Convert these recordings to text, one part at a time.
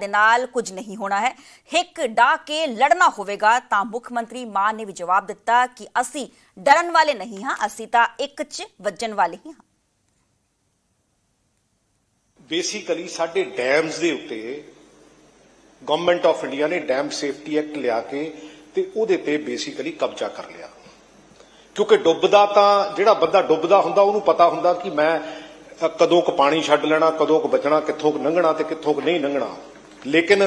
ਦੇ ਨਾਲ ਕੁਝ ਨਹੀਂ ਹੋਣਾ ਹੈ। ਹਿੱਕ ਡਾ ਕੇ ਲੜਨਾ ਹੋਵੇਗਾ ਤਾਂ ਮੁੱਖ ਮੰਤਰੀ ਮਾਨ ਨੇ ਵੀ ਜਵਾਬ ਦਿੱਤਾ ਕਿ ਅਸੀਂ ਡਰਨ ਵਾਲੇ ਨਹੀਂ ਹਾਂ, ਅਸੀਂ ਤਾਂ ਇੱਕ 'ਚ ਵੱਜਣ ਵਾਲੇ ਹੀ ਹਾਂ। ਬੇਸਿਕਲੀ ਸਾਡੇ ਡੈਮਸ ਦੇ ਉੱਤੇ ਗਵਰਨਮੈਂਟ ਆਫ ਇੰਡੀਆ ਨੇ ਡੈਮ ਸੇਫਟੀ ਐਕਟ ਲਿਆ ਕੇ ਤੇ ਉਹਦੇ ਤੇ ਬੇਸਿਕਲੀ ਕਬਜ਼ਾ ਕਰ ਲਿਆ। ਕਿਉਂਕਿ ਡੁੱਬਦਾ ਤਾਂ ਜਿਹੜਾ ਬੰਦਾ ਡੁੱਬਦਾ ਹੁੰਦਾ, ਉਹਨੂੰ ਪਤਾ ਹੁੰਦਾ ਕਿ ਮੈਂ ਕਦੋਂ ਕੁ ਪਾਣੀ ਛੱਡ ਲੈਣਾ, ਕਦੋਂ ਕੁ ਬਚਣਾ, ਕਿੱਥੋਂ ਕੁ ਲੰਘਣਾ ਤੇ ਕਿੱਥੋਂ ਕੁ ਨਹੀਂ ਲੰਘਣਾ। ਲੇਕਿਨ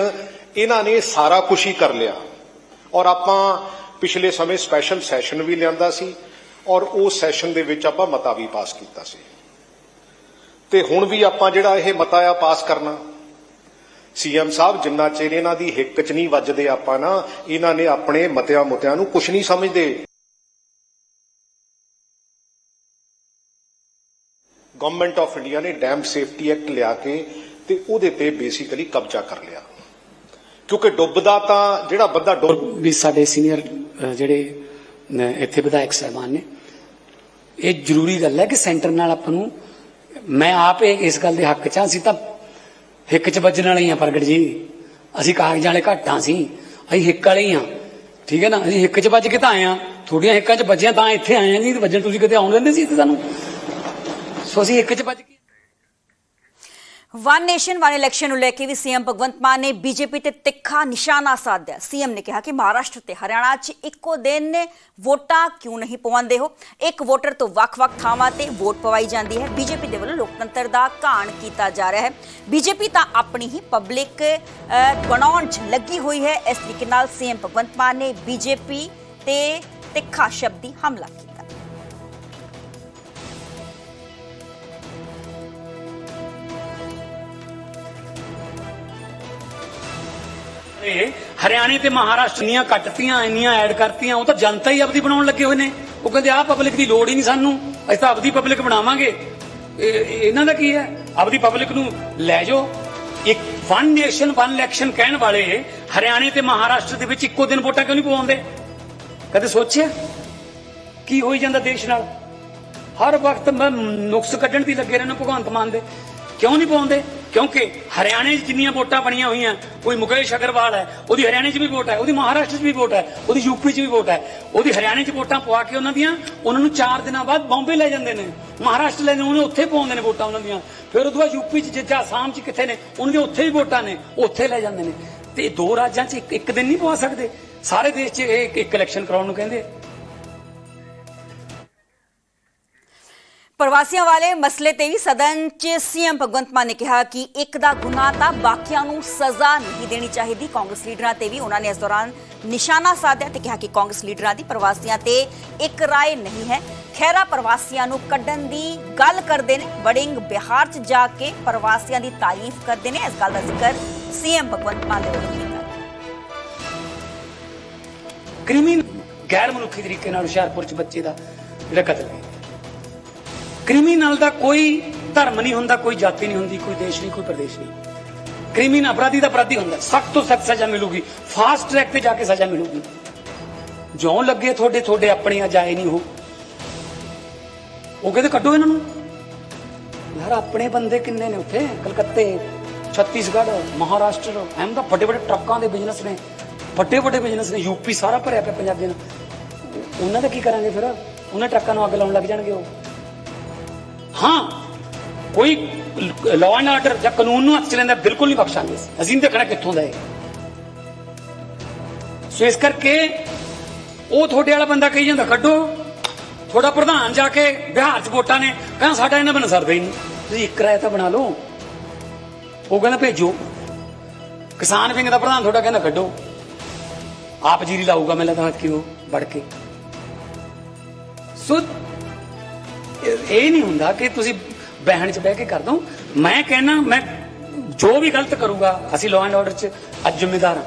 ਇਹਨਾਂ ਨੇ ਸਾਰਾ ਕੁਝ ਹੀ ਕਰ ਲਿਆ। ਔਰ ਆਪਾਂ ਪਿਛਲੇ ਸਮੇਂ ਸਪੈਸ਼ਲ ਸੈਸ਼ਨ ਵੀ ਲਿਆਂਦਾ ਸੀ ਔਰ ਉਸ ਸੈਸ਼ਨ ਦੇ ਵਿੱਚ ਆਪਾਂ ਮਤਾ ਵੀ ਪਾਸ ਕੀਤਾ ਸੀ। ਤੇ ਹੁਣ ਵੀ ਆਪਾਂ ਜਿਹੜਾ ਇਹ ਮਤਾ ਆ ਪਾਸ ਕਰਨਾ। ਸੀਐਮ ਸਾਹਿਬ ਜਿੰਨਾ ਚਿਰ ਇਹਨਾਂ ਦੀ ਹਿੱਕ 'ਚ ਨਹੀਂ ਵੱਜਦੇ ਆਪਾਂ ਨਾ, ਇਹਨਾਂ ਨੇ ਆਪਣੇ ਮਤਿਆਂ ਮੁਤਿਆਂ ਨੂੰ ਕੁਝ ਨਹੀਂ ਸਮਝਦੇ। ਗਵਰਨਮੈਂਟ ਆਫ ਇੰਡੀਆ ਨੇ ਡੈਮ ਸੇਫਟੀ ਐਕਟ ਲਿਆ ਕੇ ਤੇ ਉਹਦੇ ਤੇ ਬੇਸਿਕਲੀ ਕਬਜ਼ਾ ਕਰ ਲਿਆ। ਕਿਉਂਕਿ ਡੁੱਬਦਾ ਤਾਂ ਜਿਹੜਾ ਬੰਦਾ ਡੁੱਬ ਵੀ ਸਾਡੇ ਸੀਨੀਅਰ ਜਿਹੜੇ ਇੱਥੇ ਵਿਧਾਇਕ ਸਾਹਿਬਾਨ ਨੇ, ਇਹ ਜ਼ਰੂਰੀ ਗੱਲ ਹੈ ਕਿ ਸੈਂਟਰ ਨਾਲ ਆਪਾਂ ਨੂੰ, ਮੈਂ ਆਪ ਇਸ ਗੱਲ ਦੇ ਹੱਕ 'ਚ ਹਾਂ, ਅਸੀਂ ਤਾਂ ਹਿੱਕ 'ਚ ਵੱਜਣ ਵਾਲੇ ਹੀ ਪ੍ਰਗਟ ਜੀ। ਅਸੀਂ ਕਾਗਜ਼ਾਂ ਵਾਲੇ ਘੱਟਾਂ ਸੀ ਅਸੀਂ ਹਿੱਕ ਵਾਲੇ ਹੀ ਹਾਂ। ਠੀਕ ਹੈ ਨਾ? ਅਸੀਂ ਹਿੱਕ 'ਚ ਵੱਜ ਕੇ ਤਾਂ ਆਏ ਹਾਂ। ਥੋੜੀਆਂ ਹਿੱਕਾਂ 'ਚ ਵੱਜਿਆ ਤਾਂ ਇੱਥੇ ਆਏ ਹਾਂ, ਨਹੀਂ ਤੇ ਵੱਜਣ ਤੁਸੀਂ ਕਿਤੇ ਆਉਣ ਦਿੰਦੇ ਸੀ ਇੱਥੇ ਸਾਨੂੰ। ਸੋ ਅਸੀਂ ਹਿੱਕ 'ਚ ਵੱਜ ਵਨ ਨੇਸ਼ਨ ਵਨ ਇਲੈਕਸ਼ਨ ਨੂੰ ਲੈ ਕੇ ਵੀ ਸੀਐਮ ਭਗਵੰਤ ਮਾਨ ਨੇ ਬੀਜੇਪੀ ਤੇ ਤਿੱਖਾ ਨਿਸ਼ਾਨਾ ਸਾਧਿਆ। ਸੀਐਮ ਨੇ ਕਿਹਾ ਕਿ ਮਹਾਰਾਸ਼ਟਰ ਤੇ ਹਰਿਆਣਾ 'ਚ ਇੱਕੋ ਦਿਨ ਵੋਟਾਂ ਕਿਉਂ ਨਹੀਂ ਪਵਾਉਂਦੇ ਹੋ? ਇੱਕ ਵੋਟਰ ਤੋਂ ਵੱਖ-ਵੱਖ ਥਾਵਾਂ ਤੇ ਵੋਟ ਪਵਾਈ ਜਾਂਦੀ ਹੈ। ਬੀਜੇਪੀ ਦੇ ਵੱਲੋਂ ਲੋਕਤੰਤਰ ਦਾ ਘਾਣ ਕੀਤਾ ਜਾ ਰਿਹਾ ਹੈ। ਬੀਜੇਪੀ ਤਾਂ ਆਪਣੀ ਹੀ ਪਬਲਿਕ ਬਣਾਉਣ 'ਚ ਲੱਗੀ ਹੋਈ ਹੈ। ਇਸ ਤਰੀਕੇ ਨਾਲ ਸੀਐਮ ਭਗਵੰਤ ਮਾਨ ਨੇ ਬੀਜੇਪੀ ਤੇ ਤਿੱਖਾ ਸ਼ਬਦੀ ਹਮਲਾ ਕੀਤਾ। ਇਹ ਹਰਿਆਣੇ ਤੇ ਮਹਾਰਾਸ਼ਟਰ ਦੀਆਂ ਕੱਟਤੀਆਂ, ਇੰਨੀਆਂ ਐਡ ਕਰਤੀਆਂ, ਉਹ ਤਾਂ ਜਨਤਾ ਹੀ ਆਪਦੀ ਬਣਾਉਣ ਲੱਗੇ ਹੋਏ ਨੇ। ਉਹ ਕਹਿੰਦੇ, ਆਹ ਪਬਲਿਕ ਦੀ ਲੋੜ ਹੀ ਨਹੀਂ ਸਾਨੂੰ। ਅਸੀਂ ਤਾਂ ਆਪਦੀ ਪਬਲਿਕ ਬਣਾਵਾਂਗੇ। ਇਹਨਾਂ ਦਾ ਕੀ ਹੈ? ਆਪਦੀ ਪਬਲਿਕ ਨੂੰ ਲੈ ਜਾਓ। ਇੱਕ ਵਨ ਨੇਸ਼ਨ ਵਨ ਇਲੈਕਸ਼ਨ ਕਹਿਣ ਵਾਲੇ ਹਰਿਆਣੇ ਤੇ ਮਹਾਰਾਸ਼ਟਰ ਦੇ ਵਿੱਚ ਇੱਕੋ ਦਿਨ ਵੋਟਾਂ ਕਿਉਂ ਨਹੀਂ ਪਵਾਉਂਦੇ? ਕਦੇ ਸੋਚਿਆ? ਕੀ ਹੋਈ ਜਾਂਦਾ ਦੇਸ਼ ਨਾਲ? ਹਰ ਵਕਤ ਮੈਂ ਨੁਕਸ ਕੱਢਣ ਦੀ ਲੱਗੇ ਰਹਿਣਾ ਭਗਵੰਤ ਮਾਨ ਦੇ। ਕਿਉਂ ਨਹੀਂ ਪਾਉਂਦੇ ਕਿਉਂਕਿ ਹਰਿਆਣੇ 'ਚ ਜਿੰਨੀਆਂ ਵੋਟਾਂ ਬਣੀਆਂ ਹੋਈਆਂ, ਕੋਈ ਮੁਕੇਸ਼ ਅਗਰਵਾਲ ਹੈ, ਉਹਦੀ ਹਰਿਆਣੇ 'ਚ ਵੀ ਵੋਟ ਹੈ, ਉਹਦੀ ਮਹਾਰਾਸ਼ਟਰ 'ਚ ਵੀ ਵੋਟ ਹੈ, ਉਹਦੀ ਯੂਪੀ 'ਚ ਵੀ ਵੋਟ ਹੈ। ਉਹਦੀ ਹਰਿਆਣੇ 'ਚ ਵੋਟਾਂ ਪਵਾ ਕੇ ਉਹਨਾਂ ਦੀਆਂ, ਉਹਨਾਂ ਨੂੰ 4 ਦਿਨਾਂ ਬਾਅਦ ਬੰਬੇ ਲੈ ਜਾਂਦੇ ਨੇ, ਮਹਾਰਾਸ਼ਟਰ ਲੈ ਜਾਂਦੇ ਉਹਨੇ ਉੱਥੇ ਪਾਉਂਦੇ ਨੇ ਵੋਟਾਂ ਉਹਨਾਂ ਦੀਆਂ। ਫਿਰ ਉਦੋਂ ਬਾਅਦ ਯੂਪੀ 'ਚ ਜਿੱਥੇ ਆਸਾਮ 'ਚ ਕਿੱਥੇ ਨੇ, ਉਹਨਾਂ ਦੀਆਂ ਉੱਥੇ ਵੀ ਵੋਟਾਂ ਨੇ, ਉੱਥੇ ਲੈ ਜਾਂਦੇ ਨੇ। ਤੇ ਦੋ ਰਾਜਾਂ 'ਚ ਇੱਕ- ਇੱਕ ਦਿਨ ਨਹੀਂ ਪਵਾ ਸਕਦੇ। ਸਾਰੇ ਦੇਸ਼ 'ਚ ਇਹ ਇੱਕ ਇਲੈਕਸ਼ਨ ਕਰਾਉਣ ਨੂੰ ਕਹਿੰਦੇ ਪ੍ਰਵਾਸੀਆਂ ਵਾਲੇ ਮਸਲੇ ਤੇ ਵੀ ਸਦਨ 'ਚ ਸੀਐਮ ਭਗਵੰਤ ਮਾਨ ਨੇ ਕਿਹਾ ਕਿ ਇੱਕ ਦਾ ਗੁਨਾਹ ਤਾਂ ਬਾਕੀਆਂ ਨੂੰ ਸਜ਼ਾ ਨਹੀਂ ਦੇਣੀ ਚਾਹੀਦੀ। ਕਾਂਗਰਸ ਲੀਡਰਾਂ ਤੇ ਵੀ ਉਹਨਾਂ ਨੇ ਇਸ ਦੌਰਾਨ ਨਿਸ਼ਾਨਾ ਸਾਧਿਆ ਤੇ ਕਿਹਾ ਕਿ ਕਾਂਗਰਸ ਲੀਡਰਾਂ ਦੀ ਪ੍ਰਵਾਸੀਆਂ ਤੇ ਇੱਕ ਰਾਏ ਨਹੀਂ ਹੈ। ਖੈਰਾ ਪ੍ਰਵਾਸੀਆਂ ਨੂੰ ਕੱਢਣ ਦੀ ਗੱਲ ਕਰਦੇ ਨੇ। ਵੜਿੰਗ ਬਿਹਾਰ 'ਚ ਜਾ ਕੇ ਪ੍ਰਵਾਸੀਆਂ ਦੀ ਤਾਰੀਫ ਕਰਦੇ ਨੇ। ਇਸ ਗੱਲ ਦਾ ਜ਼ਿਕਰ ਸੀਐਮ ਭਗਵੰਤ ਮਾਨ ਦੇ ਵੱਲੋਂ ਕੀਤਾ ਕ੍ਰਿਮੀਨ ਗੈਰ ਮਨੁੱਖੀ ਤਰੀਕੇ ਨਾਲ ਹੁਸ਼ਿਆਰਪੁਰ ਚ ਬੱਚੇ ਦਾ ਜਿਹੜਾ ਕਤਲ ਹੈ। ਕ੍ਰਿਮੀਨਲ ਦਾ ਕੋਈ ਧਰਮ ਨਹੀਂ ਹੁੰਦਾ, ਕੋਈ ਜਾਤੀ ਨਹੀਂ ਹੁੰਦੀ, ਕੋਈ ਦੇਸ਼ ਨਹੀਂ, ਕੋਈ ਪ੍ਰਦੇਸ਼ ਨਹੀਂ। ਕ੍ਰਿਮੀਨਲ ਅਪਰਾਧੀ ਦਾ ਅਪਰਾਧੀ ਹੁੰਦਾ, ਸਖਤ ਤੋਂ ਸਖਤ ਸਜ਼ਾ ਮਿਲੂਗੀ ਫਾਸਟ ਟਰੈਕ ਤੇ ਜਾ ਕੇ ਸਜ਼ਾ ਮਿਲੂਗੀ। ਜਿਉਂ ਲੱਗੇ ਤੁਹਾਡੇ ਤੁਹਾਡੇ ਆਪਣੇ ਆ ਜਾਏ ਨਹੀਂ ਉਹ। ਉਹ ਕਹਿੰਦੇ ਕੱਢੋ ਇਹਨਾਂ ਨੂੰ। ਯਾਰ ਆਪਣੇ ਬੰਦੇ ਕਿੰਨੇ ਨੇ ਉੱਥੇ? ਕਲਕੱਤੇ, ਛੱਤੀਸਗੜ੍ਹ, ਮਹਾਰਾਸ਼ਟਰ ਐਮ ਦਾ ਵੱਡੇ ਵੱਡੇ ਟਰੱਕਾਂ ਦੇ ਬਿਜ਼ਨਸ ਨੇ। ਵੱਡੇ ਵੱਡੇ ਬਿਜ਼ਨਸ ਨੇ ਯੂਪੀ ਸਾਰਾ ਭਰਿਆ ਪਿਆ ਪੰਜਾਬੀਆਂ ਨਾਲ। ਉਹਨਾਂ ਦਾ ਕੀ ਕਰਾਂਗੇ ਫਿਰ? ਉਹਨਾਂ ਟਰੱਕਾਂ ਨੂੰ ਅੱਗ ਲਾਉਣ ਲੱਗ ਜਾਣਗੇ ਉਹ। ਹਾਂ, ਕੋਈ ਲਾਅ ਐਂਡ ਆਰਡਰ ਜਾਂ ਕਾਨੂੰਨ ਨੂੰ ਹੱਥ ਚ ਲੈਂਦਾ, ਬਿਲਕੁਲ ਨਹੀਂ ਬਖਸ਼ਾਂਗੇ। ਅਸੀਂ। ਦੇਖਣਾ ਕਿੱਥੋਂ ਦਾ ਹੈ ਸੋ ਇਸ ਕਰਕੇ ਉਹ ਤੁਹਾਡੇ ਵਾਲਾ ਬੰਦਾ ਕਹੀ ਜਾਂਦਾ, ਕੱਢੋ। ਤੁਹਾਡਾ ਪ੍ਰਧਾਨ ਜਾ ਕੇ ਬਿਹਾਰ ਚ ਵੋਟਾਂ ਨੇ, ਕਹਿੰਦਾ ਸਾਡਾ ਇਹਨਾਂ ਬਣ ਸਰਦਾ ਹੀ ਨਹੀਂ। ਤੁਸੀਂ ਇੱਕ ਰਾਇ ਤਾਂ ਬਣਾ ਲਓ। ਉਹ ਕਹਿੰਦਾ, ਭੇਜੋ। ਕਿਸਾਨ ਵਿੰਗ ਦਾ ਪ੍ਰਧਾਨ ਤੁਹਾਡਾ ਕਹਿੰਦਾ, ਕੱਢੋ। ਆਪ ਜੀਰੀ ਲਾਊਗਾ, ਮੈਂ ਲੱਗਦਾ ਕਿਉਂ ਵੜ ਕੇ। ਸੋ ਇਹ ਨਹੀਂ ਹੁੰਦਾ ਕਿ ਤੁਸੀਂ ਬਹਿਣ 'ਚ ਬਹਿ ਕੇ ਕਰ ਦੋ। ਮੈਂ ਕਹਿਣਾ, ਮੈਂ ਜੋ ਵੀ ਗਲਤ ਕਰੂਗਾ, ਅਸੀਂ ਲਾਅ ਐਂਡ ਆਰਡਰ 'ਚ ਅੱਜ ਜ਼ਿੰਮੇਦਾਰ ਹਾਂ।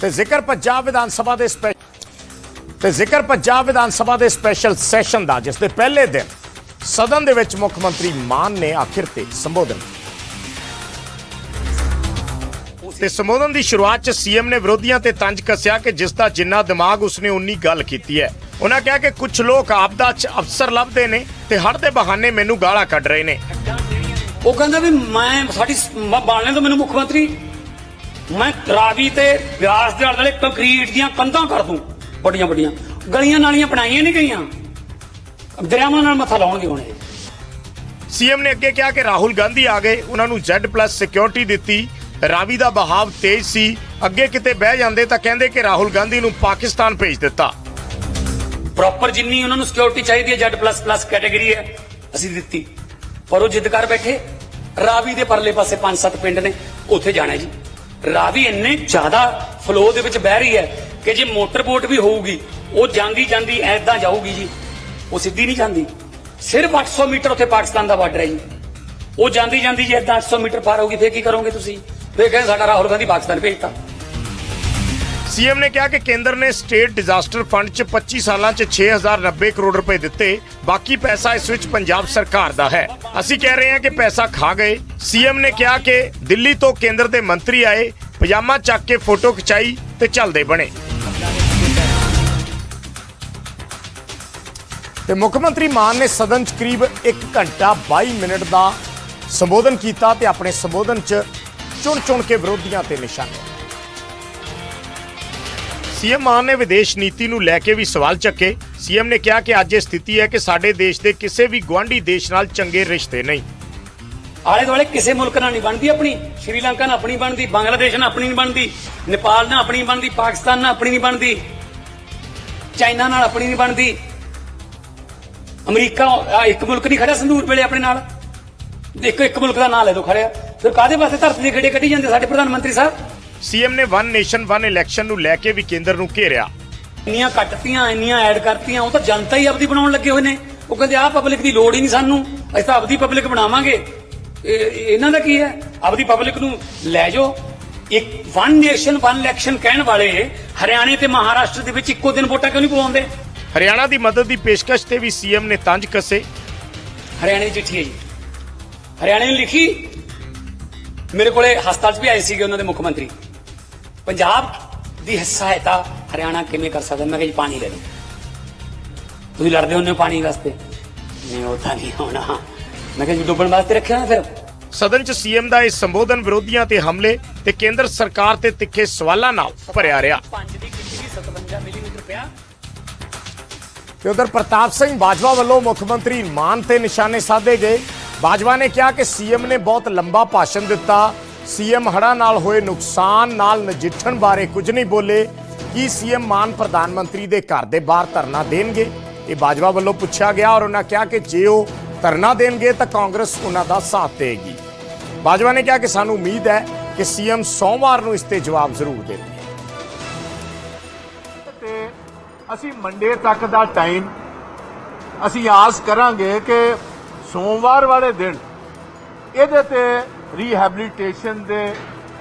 ਤੇ ਜ਼ਿਕਰ ਪੰਜਾਬ ਵਿਧਾਨ ਸਭਾ ਦੇ ਤੇ ਜ਼ਿਕਰ ਪੰਜਾਬ ਵਿਧਾਨ ਸਭਾ ਦੇ ਸਪੈਸ਼ਲ ਸੈਸ਼ਨ ਦਾ, ਜਿਸ ਦੇ ਪਹਿਲੇ ਦਿਨ ਸਦਨ ਦੇ ਵਿੱਚ ਮੁੱਖ ਮੰਤਰੀ ਮਾਨ ਨੇ ਆਖਿਰ ਤੇ ਸੰਬੋਧਨ ਤੇ ਸੰਬੋਧਨ ਦੀ ਸ਼ੁਰੂਆਤ 'ਚ ਸੀਐਮ ਨੇ ਵਿਰੋਧੀਆਂ ਤੇ ਤੰਜ ਕੱਸਿਆ ਕਿ ਜਿਸ ਦਾ ਜਿੰਨਾ ਦਿਮਾਗ ਉਸਨੇ ਉਨੀ ਗੱਲ ਕੀਤੀ ਹੈ। ਉਹਨਾਂ ਕਿਹਾ ਕਿ ਕੁਝ ਲੋਕ ਆਪਦਾ 'ਚ ਅਫਸਰ ਲੱਭਦੇ ਨੇ ਤੇ ਹੜ ਦੇ ਬਹਾਨੇ ਮੈਨੂੰ ਗਾਲਾਂ ਕੱਢ ਰਹੇ ਨੇ। ਉਹ ਕਹਿੰਦਾ ਵੀ ਮੈਂ ਸਾਡੀ ਮ- ਬਣਨੇ ਤੋਂ ਮੈਨੂੰ ਮੁੱਖ ਮੰਤਰੀ। ਮੈਂ ਰਾਵੀ ਤੇ ਵਿਆਸ ਦੇ ਆਲੇ ਕੰਕਰੀਟ ਦੀਆਂ ਕੰਧਾਂ ਕਰ ਦੂੰ ਵੱਡੀਆਂ ਵੱਡੀਆਂ ਗਲੀਆਂ ਨਾਲੀਆਂ ਬਣਾਈਆਂ ਨਹੀਂ ਗਈਆਂ। ਦਰਿਆਵਾਂ ਨਾਲ ਮੱਥਾ ਲਾਉਣਗੇ ਹੁਣ ਇਹ। ਸੀਐਮ ਨੇ ਅੱਗੇ ਕਿਹਾ ਕਿ ਰਾਹੁਲ ਗਾਂਧੀ ਆ ਗਏ ਉਹਨਾਂ ਨੂੰ Z+ ਸਿਕਿਉਰਿਟੀ ਦਿੱਤੀ। ਰਾਵੀ ਦਾ ਬਹਾਵ ਤੇਜ਼ ਸੀ ਅੱਗੇ ਕਿਤੇ ਬਹਿ ਜਾਂਦੇ ਤਾਂ ਕਹਿੰਦੇ ਕਿ ਰਾਹੁਲ ਗਾਂਧੀ ਨੂੰ ਪਾਕਿਸਤਾਨ ਭੇਜ ਦਿੱਤਾ। ਪ੍ਰੋਪਰ ਜਿੰਨੀ ਉਹਨਾਂ ਨੂੰ ਸਿਕਿਉਰਿਟੀ ਚਾਹੀਦੀ ਹੈ, Z++ ਕੈਟਾਗਰੀ ਹੈ, ਅਸੀਂ ਦਿੱਤੀ। ਪਰ ਉਹ ਜਿੱਦ ਕਰ ਬੈਠੇ, ਰਾਵੀ ਦੇ ਪਰਲੇ ਪਾਸੇ ਪੰਜ ਸੱਤ ਪਿੰਡ ਨੇ, ਉੱਥੇ ਜਾਣਾ ਜੀ। ਰਾਵੀ ਇੰਨੇ ਜ਼ਿਆਦਾ ਫਲੋ ਦੇ ਵਿੱਚ ਬਹਿ ਰਹੀ ਹੈ ਕਿ ਜੇ ਮੋਟਰ ਬੋਟ ਵੀ ਹੋਊਗੀ, ਉਹ ਜਾਂਦੀ ਜਾਂਦੀ ਐਦਾਂ ਜਾਊਗੀ ਜੀ। ਉਹ ਸਿੱਧੀ ਨਹੀਂ ਜਾਂਦੀ। ਸਿਰਫ 800 ਮੀਟਰ ਉੱਥੇ ਪਾਕਿਸਤਾਨ ਦਾ ਬਾਰਡਰ ਹੈ ਜੀ। ਉਹ ਜਾਂਦੀ ਜਾਂਦੀ ਜੇ ਐਦਾਂ 800 ਮੀਟਰ ਪਾਰ ਹੋਊਗੀ, ਫੇਰ ਕੀ ਕਰੋਗੇ ਤੁਸੀਂ? ਫੇਰ ਕਹਿੰਦੇ ਸਾਡਾ ਰਾਹੁਲ ਗਾਂਧੀ ਪਾਕਿਸਤਾਨ ਭੇਜਤਾ। ਸੀਐਮ ਨੇ ਕਿਹਾ ਕਿ ਕੇਂਦਰ ਨੇ ਸਟੇਟ ਡਿਜ਼ਾਸਟਰ ਫੰਡ 'ਚ 25 ਸਾਲਾਂ 'ਚ 6090 ਕਰੋੜ ਰੁਪਏ ਦਿੱਤੇ, ਬਾਕੀ ਪੈਸਾ ਇਸ ਵਿੱਚ ਪੰਜਾਬ ਸਰਕਾਰ ਦਾ ਹੈ। ਅਸੀਂ ਕਹਿ ਰਹੇ ਹਾਂ ਕਿ ਪੈਸਾ ਖਾ ਗਏ। ਸੀਐਮ ਨੇ ਕਿਹਾ ਕਿ ਦਿੱਲੀ ਤੋਂ ਕੇਂਦਰ ਦੇ ਮੰਤਰੀ ਆਏ, ਪਜਾਮਾ ਚੱਕ ਕੇ ਫੋਟੋ ਖਿਚਾਈ ਤੇ ਚੱਲਦੇ ਬਣੇ। ਤੇ ਮੁੱਖ ਮੰਤਰੀ ਮਾਨ ਨੇ ਸਦਨ 'ਚ ਕਰੀਬ 1 ਘੰਟਾ 22 ਮਿੰਟ ਦਾ ਸੰਬੋਧਨ ਕੀਤਾ ਤੇ ਆਪਣੇ ਸੰਬੋਧਨ 'ਚ ਚੁਣ-ਚੁਣ ਕੇ ਵਿਰੋਧੀਆਂ ਤੇ ਨਿਸ਼ਾਨੇ। ਸੀਐਮ ਮਾਨ ਨੇ ਵਿਦੇਸ਼ ਨੀਤੀ ਨੂੰ ਲੈ ਕੇ ਵੀ ਸਵਾਲ ਚੱਕੇ। ਸੀਐਮ ਨੇ ਕਿਹਾ ਕਿ ਅੱਜ ਇਹ ਸਥਿਤੀ ਹੈ ਕਿ ਸਾਡੇ ਦੇਸ਼ ਦੇ ਕਿਸੇ ਵੀ ਗੁਆਂਢੀ ਦੇਸ਼ ਨਾਲ ਚੰਗੇ ਰਿਸ਼ਤੇ ਨਹੀਂ। ਆਲੇ ਦੁਆਲੇ ਕਿਸੇ ਮੁਲਕ ਨਾਲ ਨਹੀਂ ਬਣਦੀ ਆਪਣੀ। ਸ਼੍ਰੀਲੰਕਾ ਨਾਲ ਆਪਣੀ ਬਣਦੀ, ਬੰਗਲਾਦੇਸ਼ ਨਾਲ ਆਪਣੀ ਨਹੀਂ ਬਣਦੀ, ਨੇਪਾਲ ਨਾਲ ਆਪਣੀ ਬਣਦੀ, ਪਾਕਿਸਤਾਨ ਨਾਲ ਆਪਣੀ ਨਹੀਂ ਬਣਦੀ, ਚਾਈਨਾ ਨਾਲ ਆਪਣੀ ਨਹੀਂ ਬਣਦੀ। ਅਮਰੀਕਾ ਇੱਕ ਮੁਲਕ ਨਹੀਂ ਖੜਿਆ ਸੰਦੂਰ ਵੇਲੇ ਆਪਣੇ ਨਾਲ। ਇੱਕ ਇੱਕ ਮੁਲਕ ਦਾ ਨਾਂ ਲੈ ਦੋ ਖੜਿਆ। ਫਿਰ ਕਾਦੇ ਵਾਸਤੇ ਧਰਤੀ ਦੇ ਖੇੜੇ ਕੱਢੀ ਜਾਂਦੇ ਸਾਡੇ ਪ੍ਰਧਾਨ ਮੰਤਰੀ ਸਾਹਿਬ? ਸੀਐਮ ਨੇ ਵਨ ਨੇਸ਼ਨ ਵਨ ਇਲੈਕਸ਼ਨ ਨੂੰ ਲੈ ਕੇ ਵੀ ਕੇਂਦਰ ਨੂੰ ਘੇਰਿਆ। ਇੰਨੀਆਂ ਕੱਟਤੀਆਂ ਇੰਨੀਆਂ ਐਡ ਕਰਤੀਆਂ ਉਹ ਤਾਂ ਜਨਤਾ ਹੀ ਆਪਦੀ ਬਣਾਉਣ ਲੱਗੇ ਹੋਏ ਨੇ। ਉਹ ਕਹਿੰਦੇ ਆਹ ਪਬਲਿਕ ਦੀ ਲੋੜ ਹੀ ਨਹੀਂ ਸਾਨੂੰ। ਅਸੀਂ ਤਾਂ ਆਪਦੀ ਪਬਲਿਕ ਬਣਾਵਾਂਗੇ। ਇਹ- ਇਹ- ਇਹਨਾਂ ਦਾ ਕੀ ਹੈ? ਆਪਦੀ ਪਬਲਿਕ ਨੂੰ ਲੈ ਜਾਓ। ਇੱਕ ਵਨ ਨੇਸ਼ਨ ਵਨ ਇਲੈਕਸ਼ਨ ਕਹਿਣ ਵਾਲੇ ਹਰਿਆਣੇ ਤੇ ਮਹਾਰਾਸ਼ਟਰ ਦੇ ਵਿੱਚ ਇੱਕੋ ਦਿਨ ਵੋਟਾਂ ਕਿਉਂ ਨਹੀਂ ਪਵਾਉਂਦੇ? ਹਰਿਆਣਾ ਦੀ ਮਦਦ ਦੀ ਪੇਸ਼ਕਸ਼ ਤੇ ਵੀ ਸੀਐਮ ਨੇ ਤੰਜ ਕੱਸੇ। ਹਰਿਆਣੇ ਦੀ ਚਿੱਠੀ ਹੈ ਜੀ। ਹਰਿਆਣੇ ਨੇ ਲਿਖੀ ਮੇਰੇ ਕੋਲੇ ਹਸਪਤਾਲ 'ਚ ਵੀ ਆਏ ਸੀਗੇ ਉਹਨਾਂ ਦੇ ਮੁੱਖ ਮੰਤਰੀ। ਪੰਜਾਬ ਦੀ ਸਹਾਇਤਾ ਹਰਿਆਣਾ ਕਿਵੇਂ ਕਰ ਸਕਦਾ? ਮੈਂ ਕਿਹਾ ਜੀ ਪਾਣੀ ਲੈ ਲਓ ਤੁਸੀਂ ਲੜਦੇ ਹੁੰਦੇ ਪਾਣੀ ਵਾਸਤੇ? ਨਹੀਂ ਉਹ ਤਾਂ ਨਹੀਂ ਹੋਣਾ। ਮੈਂ ਕਿਹਾ ਜੀ ਡੁੱਬਣ ਵਾਸਤੇ ਰੱਖਿਆ ਨਾ ਫਿਰ। ਸਦਨ 'ਚ ਸੀਐਮ ਦਾ ਇਹ ਸੰਬੋਧਨ ਵਿਰੋਧੀਆਂ ਤੇ ਹਮਲੇ ਤੇ ਕੇਂਦਰ ਸਰਕਾਰ ਤੇ ਤਿੱਖੇ ਸਵਾਲਾਂ ਨਾਲ ਭਰਿਆ ਰਿਹਾ। ਪੰਜ ਦੀ ਕੀਤੀ 57 ਮਿਲੀਮੀਟਰ ਪਿਆ। ਤੇ ਉਧਰ ਪ੍ਰਤਾਪ ਸਿੰਘ ਬਾਜਵਾ ਵੱਲੋਂ ਮੁੱਖ ਮੰਤਰੀ ਮਾਨ ਤੇ ਨਿਸ਼ਾਨੇ ਸਾਧੇ ਗਏ। ਬਾਜਵਾ ਨੇ ਕਿਹਾ ਕਿ ਸੀਐਮ ਨੇ ਬਹੁਤ ਲੰਬਾ ਭਾਸ਼ਣ ਦਿੱਤਾ। ਸੀਐਮ ਹੜ੍ਹਾਂ ਨਾਲ ਹੋਏ ਨੁਕਸਾਨ ਨਾਲ ਨਜਿੱਠਣ ਬਾਰੇ ਕੁਝ ਨਹੀਂ ਬੋਲੇ, ਕੀ ਸੀਐਮ ਮਾਨ ਪ੍ਰਧਾਨ ਮੰਤਰੀ ਦੇ ਘਰ ਦੇ ਬਾਹਰ ਧਰਨਾ ਦੇਣਗੇ? ਇਹ ਬਾਜਵਾ ਵੱਲੋਂ ਪੁੱਛਿਆ ਗਿਆ ਔਰ ਉਹਨਾਂ ਕਿਹਾ ਕਿ ਜੇ ਉਹ ਧਰਨਾ ਦੇਣਗੇ ਤਾਂ ਕਾਂਗਰਸ ਉਹਨਾਂ ਦਾ ਸਾਥ ਦੇਗੀ ਬਾਜਵਾ ਨੇ ਕਿਹਾ ਕਿ ਸਾਨੂੰ ਉਮੀਦ ਹੈ ਕਿ ਸੀਐਮ ਸੋਮਵਾਰ ਨੂੰ ਇਸ ਤੇ ਜਵਾਬ ਜ਼ਰੂਰ ਦੇਣਗੇ। ਤੇ ਅਸੀਂ ਮੰਡੇ ਤੱਕ ਦਾ ਟਾਈਮ ਅਸੀਂ ਆਸ ਕਰਾਂਗੇ ਕਿ ਸੋਮਵਾਰ ਵਾਲੇ ਦਿਨ ਇਹਦੇ ਤੇ ਰੀਹੈਬਿਲਿਟੇਸ਼ਨ ਦੇ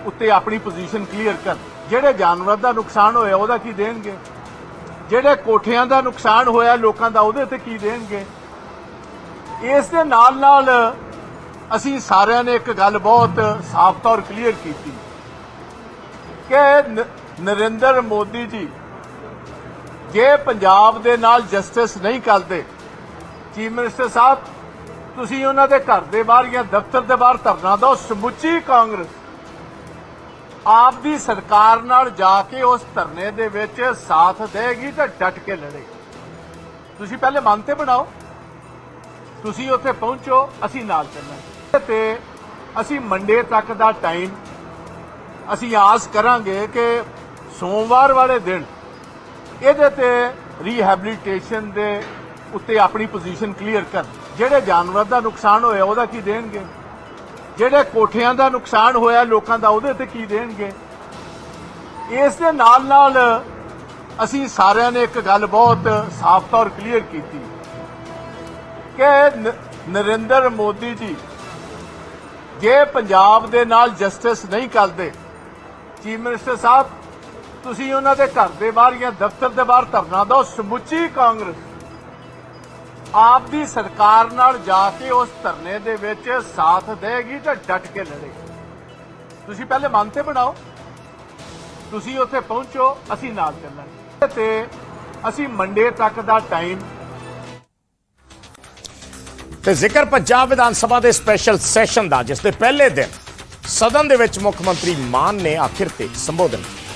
ਉੱਤੇ ਆਪਣੀ ਪੋਜੀਸ਼ਨ ਕਲੀਅਰ ਕਰਨ ਜਿਹੜੇ ਜਾਨਵਰ ਦਾ ਨੁਕਸਾਨ ਹੋਇਆ, ਉਹਦਾ ਕੀ ਦੇਣਗੇ? ਜਿਹੜੇ ਕੋਠਿਆਂ ਦਾ ਨੁਕਸਾਨ ਹੋਇਆ ਲੋਕਾਂ ਦਾ, ਉਹਦੇ ਤੇ ਕੀ ਦੇਣਗੇ? ਇਸ ਦੇ ਨਾਲ ਨਾਲ ਅਸੀਂ ਸਾਰਿਆਂ ਨੇ ਇੱਕ ਗੱਲ ਬਹੁਤ ਸਾਫ਼ ਤੌਰ ਕਲੀਅਰ ਕੀਤੀ ਕਿ ਨਰਿੰਦਰ ਮੋਦੀ ਜੀ ਜੇ ਪੰਜਾਬ ਦੇ ਨਾਲ ਜਸਟਿਸ ਨਹੀਂ ਕਰਦੇ, ਚੀਫ ਮਿਨਿਸਟਰ ਸਾਹਿਬ ਤੁਸੀਂ ਉਹਨਾਂ ਦੇ ਘਰ ਦੇ ਬਾਹਰ ਜਾਂ ਦਫ਼ਤਰ ਦੇ ਬਾਹਰ ਧਰਨਾ ਦਿਓ, ਸਮੁੱਚੀ ਕਾਂਗਰਸ ਆਪ ਦੀ ਸਰਕਾਰ ਨਾਲ ਜਾ ਕੇ ਉਸ ਧਰਨੇ ਦੇ ਵਿੱਚ ਸਾਥ ਦੇਗੀ ਤੇ ਡਟ ਕੇ ਲੜੇਗੀ ਤੁਸੀਂ ਪਹਿਲੇ ਮਨ ਤੇ ਬਣਾਓ। ਤੁਸੀਂ ਉੱਥੇ ਪਹੁੰਚੋ, ਅਸੀਂ ਨਾਲ ਚੱਲਾਂਗੇ। ਤੇ ਅਸੀਂ ਮੰਡੇ ਤੱਕ ਦਾ ਟਾਈਮ ਅਸੀਂ ਆਸ ਕਰਾਂਗੇ ਕਿ ਸੋਮਵਾਰ ਵਾਲੇ ਦਿਨ ਇਹਦੇ ਤੇ ਰੀਹੈਬਿਲਿਟੇਸ਼ਨ ਦੇ ਉੱਤੇ ਆਪਣੀ ਪੋਜੀਸ਼ਨ ਕਲੀਅਰ ਕਰ ਜਿਹੜੇ ਜਾਨਵਰ ਦਾ ਨੁਕਸਾਨ ਹੋਇਆ, ਉਹਦਾ ਕੀ ਦੇਣਗੇ? ਜਿਹੜੇ ਕੋਠਿਆਂ ਦਾ ਨੁਕਸਾਨ ਹੋਇਆ ਲੋਕਾਂ ਦਾ, ਉਹਦੇ ਤੇ ਕੀ ਦੇਣਗੇ? ਇਸ ਦੇ ਨਾਲ ਨਾਲ ਅਸੀਂ ਸਾਰਿਆਂ ਨੇ ਇੱਕ ਗੱਲ ਬਹੁਤ ਸਾਫ਼ ਤੌਰ ਕਲੀਅਰ ਕੀਤੀ ਕਿ ਨਰਿੰਦਰ ਮੋਦੀ ਜੀ ਜੇ ਪੰਜਾਬ ਦੇ ਨਾਲ ਜਸਟਿਸ ਨਹੀਂ ਕਰਦੇ, ਚੀਫ ਮਿਨਿਸਟਰ ਸਾਹਿਬ, ਤੁਸੀਂ ਉਹਨਾਂ ਦੇ ਘਰ ਦੇ ਬਾਹਰ ਜਾਂ ਦਫ਼ਤਰ ਦੇ ਬਾਹਰ ਧਰਨਾ ਦਿਓ, ਸਮੁੱਚੀ ਕਾਂਗਰਸ ਆਪ ਦੀ ਸਰਕਾਰ ਨਾਲ ਜਾ ਕੇ ਉਸ ਧਰਨੇ ਦੇ ਵਿੱਚ ਸਾਥ ਦੇਗੀ ਤੇ ਡਟ ਕੇ ਲੜੇਗੀ ਤੁਸੀਂ ਪਹਿਲੇ ਮਨ ਤੇ ਬਣਾਓ। ਤੁਸੀਂ ਉੱਥੇ ਪਹੁੰਚੋ, ਅਸੀਂ ਨਾਲ ਚੱਲਾਂਗੇ। ਤੇ ਅਸੀਂ ਮੰਡੇ ਤੱਕ ਦਾ ਟਾਈਮ ਤੇ ਜ਼ਿਕਰ ਪੰਜਾਬ ਵਿਧਾਨ ਸਭਾ ਦੇ ਸਪੈਸ਼ਲ ਸੈਸ਼ਨ ਦਾ, ਜਿਸ ਦੇ ਪਹਿਲੇ ਦਿਨ ਸਦਨ ਦੇ ਵਿੱਚ ਮੁੱਖ ਮੰਤਰੀ ਮਾਨ ਨੇ ਆਖਿਰ ਤੇ ਸੰਬੋਧਨ ਕੀਤਾ।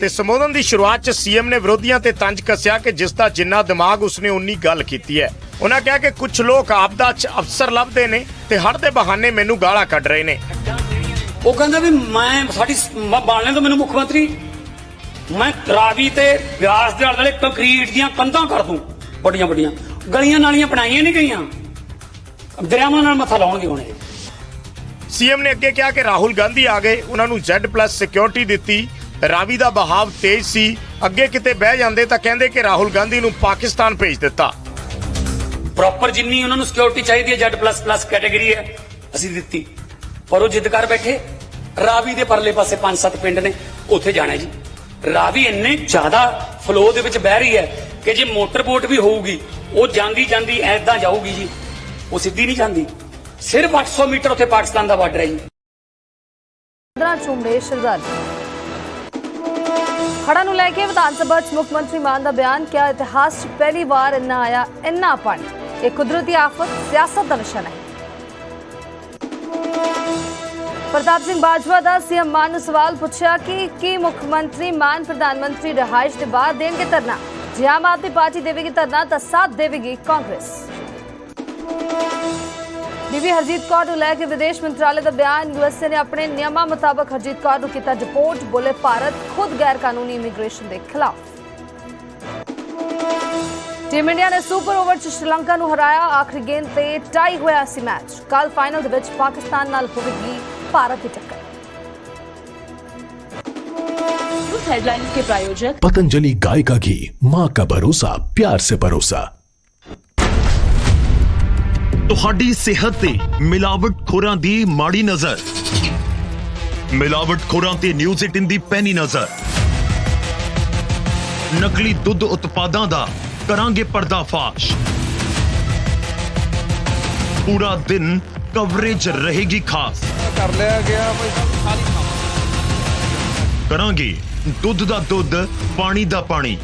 ਤੇ ਸੰਬੋਧਨ ਦੀ ਸ਼ੁਰੂਆਤ 'ਚ ਸੀਐਮ ਨੇ ਵਿਰੋਧੀਆਂ ਤੇ ਤੰਜ ਕੱਸਿਆ ਕਿ ਜਿਸ ਦਾ ਜਿੰਨਾ ਦਿਮਾਗ ਉਸਨੇ ਉਨੀ ਗੱਲ ਕੀਤੀ ਹੈ। ਉਹਨਾਂ ਕਿਹਾ ਕਿ ਕੁਝ ਲੋਕ ਆਪਦਾ 'ਚ ਅਫਸਰ ਲੱਭਦੇ ਨੇ ਤੇ ਹਰ ਦੇ ਬਹਾਨੇ ਮੈਨੂੰ ਗਾਲਾਂ ਕੱਢ ਰਹੇ ਨੇ। ਉਹ ਕਹਿੰਦਾ ਵੀ ਮੈਂ ਸਾਡੀ ਬਣਨੇ ਤੋਂ ਮੈਨੂੰ ਮੁੱਖ ਮੰਤਰੀ ਮੈਂ ਰਾਵੀ ਤੇ ਵਿਆਸ ਦੇ ਆਲੇ ਕੰਕਰੀਟ ਦੀਆਂ ਕੰਧਾਂ ਕਰ ਦੂੰ ਵੱਡੀਆਂ ਵੱਡੀਆਂ। ਗਲੀਆਂ ਨਾਲੀਆਂ ਬਣਾਈਆਂ ਨਹੀਂ ਗਈਆਂ। ਦਰਿਆਵਾਂ ਨਾਲ ਮੱਥਾ ਲਾਉਣਗੇ ਹੁਣ ਸੀਐਮ ਨੇ ਅੱਗੇ ਕਿਹਾ ਕਿ ਰਾਹੁਲ ਗਾਂਧੀ ਆ ਗਏ ਉਹਨਾਂ ਨੂੰ Z+ ਸਿਕਿਉਰਿਟੀ ਦਿੱਤੀ। ਰਾਵੀ ਦਾ ਬਹਾਵ ਤੇਜ਼ ਸੀ ਅੱਗੇ ਕਿਤੇ ਬਹਿ ਜਾਂਦੇ ਤਾਂ ਕਹਿੰਦੇ ਕਿ ਰਾਹੁਲ ਗਾਂਧੀ ਨੂੰ ਪਾਕਿਸਤਾਨ ਭੇਜ ਦਿੱਤਾ। ਪ੍ਰੋਪਰ ਜਿੰਨੀ ਉਹਨਾਂ ਨੂੰ ਸਿਕਿਉਰਿਟੀ ਚਾਹੀਦੀ ਹੈ ਜੈਡ ਪਲੱਸ ਪਲੱਸ ਕੈਟਾਗਰੀ ਹੈ ਅਸੀਂ ਦਿੱਤੀ। ਪਰ ਉਹ ਜਿੱਦ ਕਰ ਬੈਠੇ। ਰਾਵੀ ਦੇ ਪਰਲੇ ਪਾਸੇ ਪੰਜ ਸੱਤ ਪਿੰਡ ਨੇ ਉੱਥੇ ਜਾਣਾ ਜੀ। ਰਾਵੀ ਇੰਨੇ ਜ਼ਿਆਦਾ ਫਲੋ ਦੇ ਵਿੱਚ ਬਹਿ ਰਹੀ ਹੈ ਕਿ ਜੇ ਮੋਟਰ ਬੋਟ ਵੀ ਹੋਊਗੀ ਉਹ ਜਾਂਦੀ ਜਾਂਦੀ ਐਦਾਂ ਜਾਊਗੀ ਜੀ। ਉਹ ਸਿੱਧੀ ਨਹੀਂ ਜਾਂਦੀ। ਸਿਰਫ 800 ਮੀਟਰ ਉੱਥੇ ਪਾਕਿਸਤਾਨ ਦਾ ਬਾਰਡਰ ਹੈ ਜੀ। ਚਾਦਰਾਂ ਚੁੰਮੇ ਸ਼ਰਧਾਲੂ। ਹੜ੍ਹਾਂ ਨੂੰ ਲੈ ਕੇ ਵਿਧਾਨ ਸਭਾ 'ਚ ਮੁੱਖ ਮੰਤਰੀ ਮਾਨ ਦਾ ਬਿਆਨ, ਕਿਹਾ ਇਤਿਹਾਸ 'ਚ ਪਹਿਲੀ ਵਾਰ ਇੰਨਾ ਆਇਆ, ਇੰਨਾ ਪਾਣੀ ਇਹ ਕੁਦਰਤੀ ਆਫਤ, ਸਿਆਸਤ ਦਾ ਵਿਸ਼ਾ ਨਹੀਂ। ਪ੍ਰਤਾਪ ਸਿੰਘ ਬਾਜਵਾ ਦਾ ਸੀਐਮ ਮਾਨ ਨੂੰ ਸਵਾਲ ਪੁੱਛਿਆ ਕਿ ਕੀ ਮੁੱਖ ਮੰਤਰੀ ਮਾਨ ਪ੍ਰਧਾਨ ਮੰਤਰੀ ਰਿਹਾਇਸ਼ ਦੇ ਬਾਅਦ ਦੇਣਗੇ ਧਰਨਾ? ਜੇ ਆਮ ਆਦਮੀ ਪਾਰਟੀ ਦੇਵੇਗੀ ਧਰਨਾ, ਤਾਂ ਸਾਥ ਦੇਵੇਗੀ ਕਾਂਗਰਸ। ਬੀਬੀ ਹਰਜੀਤ ਕੌਰ ਨੂੰ ਲੈ ਕੇ ਵਿਦੇਸ਼ ਮੰਤਰਾਲੇ ਦਾ ਬਿਆਨ ਯੂਐਸਏ ਨੇ ਆਪਣੇ ਨਿਯਮਾਂ ਮੁਤਾਬਕ ਹਰਜੀਤ ਕੌਰ ਨੂੰ ਕੀਤਾ ਡਿਪੋਰਟ ਬੋਲੇ ਭਾਰਤ ਖੁਦ ਗੈਰ ਕਾਨੂੰਨੀ ਇਮੀਗ੍ਰੇਸ਼ਨ ਦੇ ਖਿਲਾਫ ਟੀਮ ਇੰਡੀਆ ਨੇ ਸੁਪਰ ਓਵਰ ਚ ਸ਼੍ਰੀਲੰਕਾ ਨੂੰ ਹਰਾਇਆ ਆਖਰੀ ਗੇਂਦ ਤੇ ਟਾਈ ਹੋਇਆ ਸੀ ਮੈਚ ਕੱਲ ਫਾਈਨਲ ਦੇ ਵਿੱਚ ਪਾਕਿਸਤਾਨ ਨਾਲ ਹੋਵੇਗੀ ਭਾਰਤ ਦੀ ਟੱਕਰ न्यूज हेडलाइंस के प्रायोजक पतंजलि गाय का घी माँ का भरोसा प्यार से परोसा ਤੁਹਾਡੀ ਸਿਹਤ ਤੇ ਮਿਲਾਵਟਖੋਰਾਂ ਦੀ ਮਾੜੀ ਨਜ਼ਰ। ਮਿਲਾਵਟਖੋਰਾਂ ਤੇ ਨਿਊਜ਼ 18 ਦੀ ਪੈਣੀ ਨਜ਼ਰ। ਨਕਲੀ ਦੁੱਧ ਉਤਪਾਦਾਂ ਦਾ ਕਰਾਂਗੇ ਪਰਦਾਫਾਸ਼। ਪੂਰਾ ਦਿਨ ਕਵਰੇਜ ਰਹੇਗੀ ਖਾਸ। ਕਰ ਲਿਆ ਗਿਆ ਸਾਰੀ ਕਰਾਂਗੇ ਦੁੱਧ ਦਾ ਦੁੱਧ ਪਾਣੀ ਦਾ ਪਾਣੀ।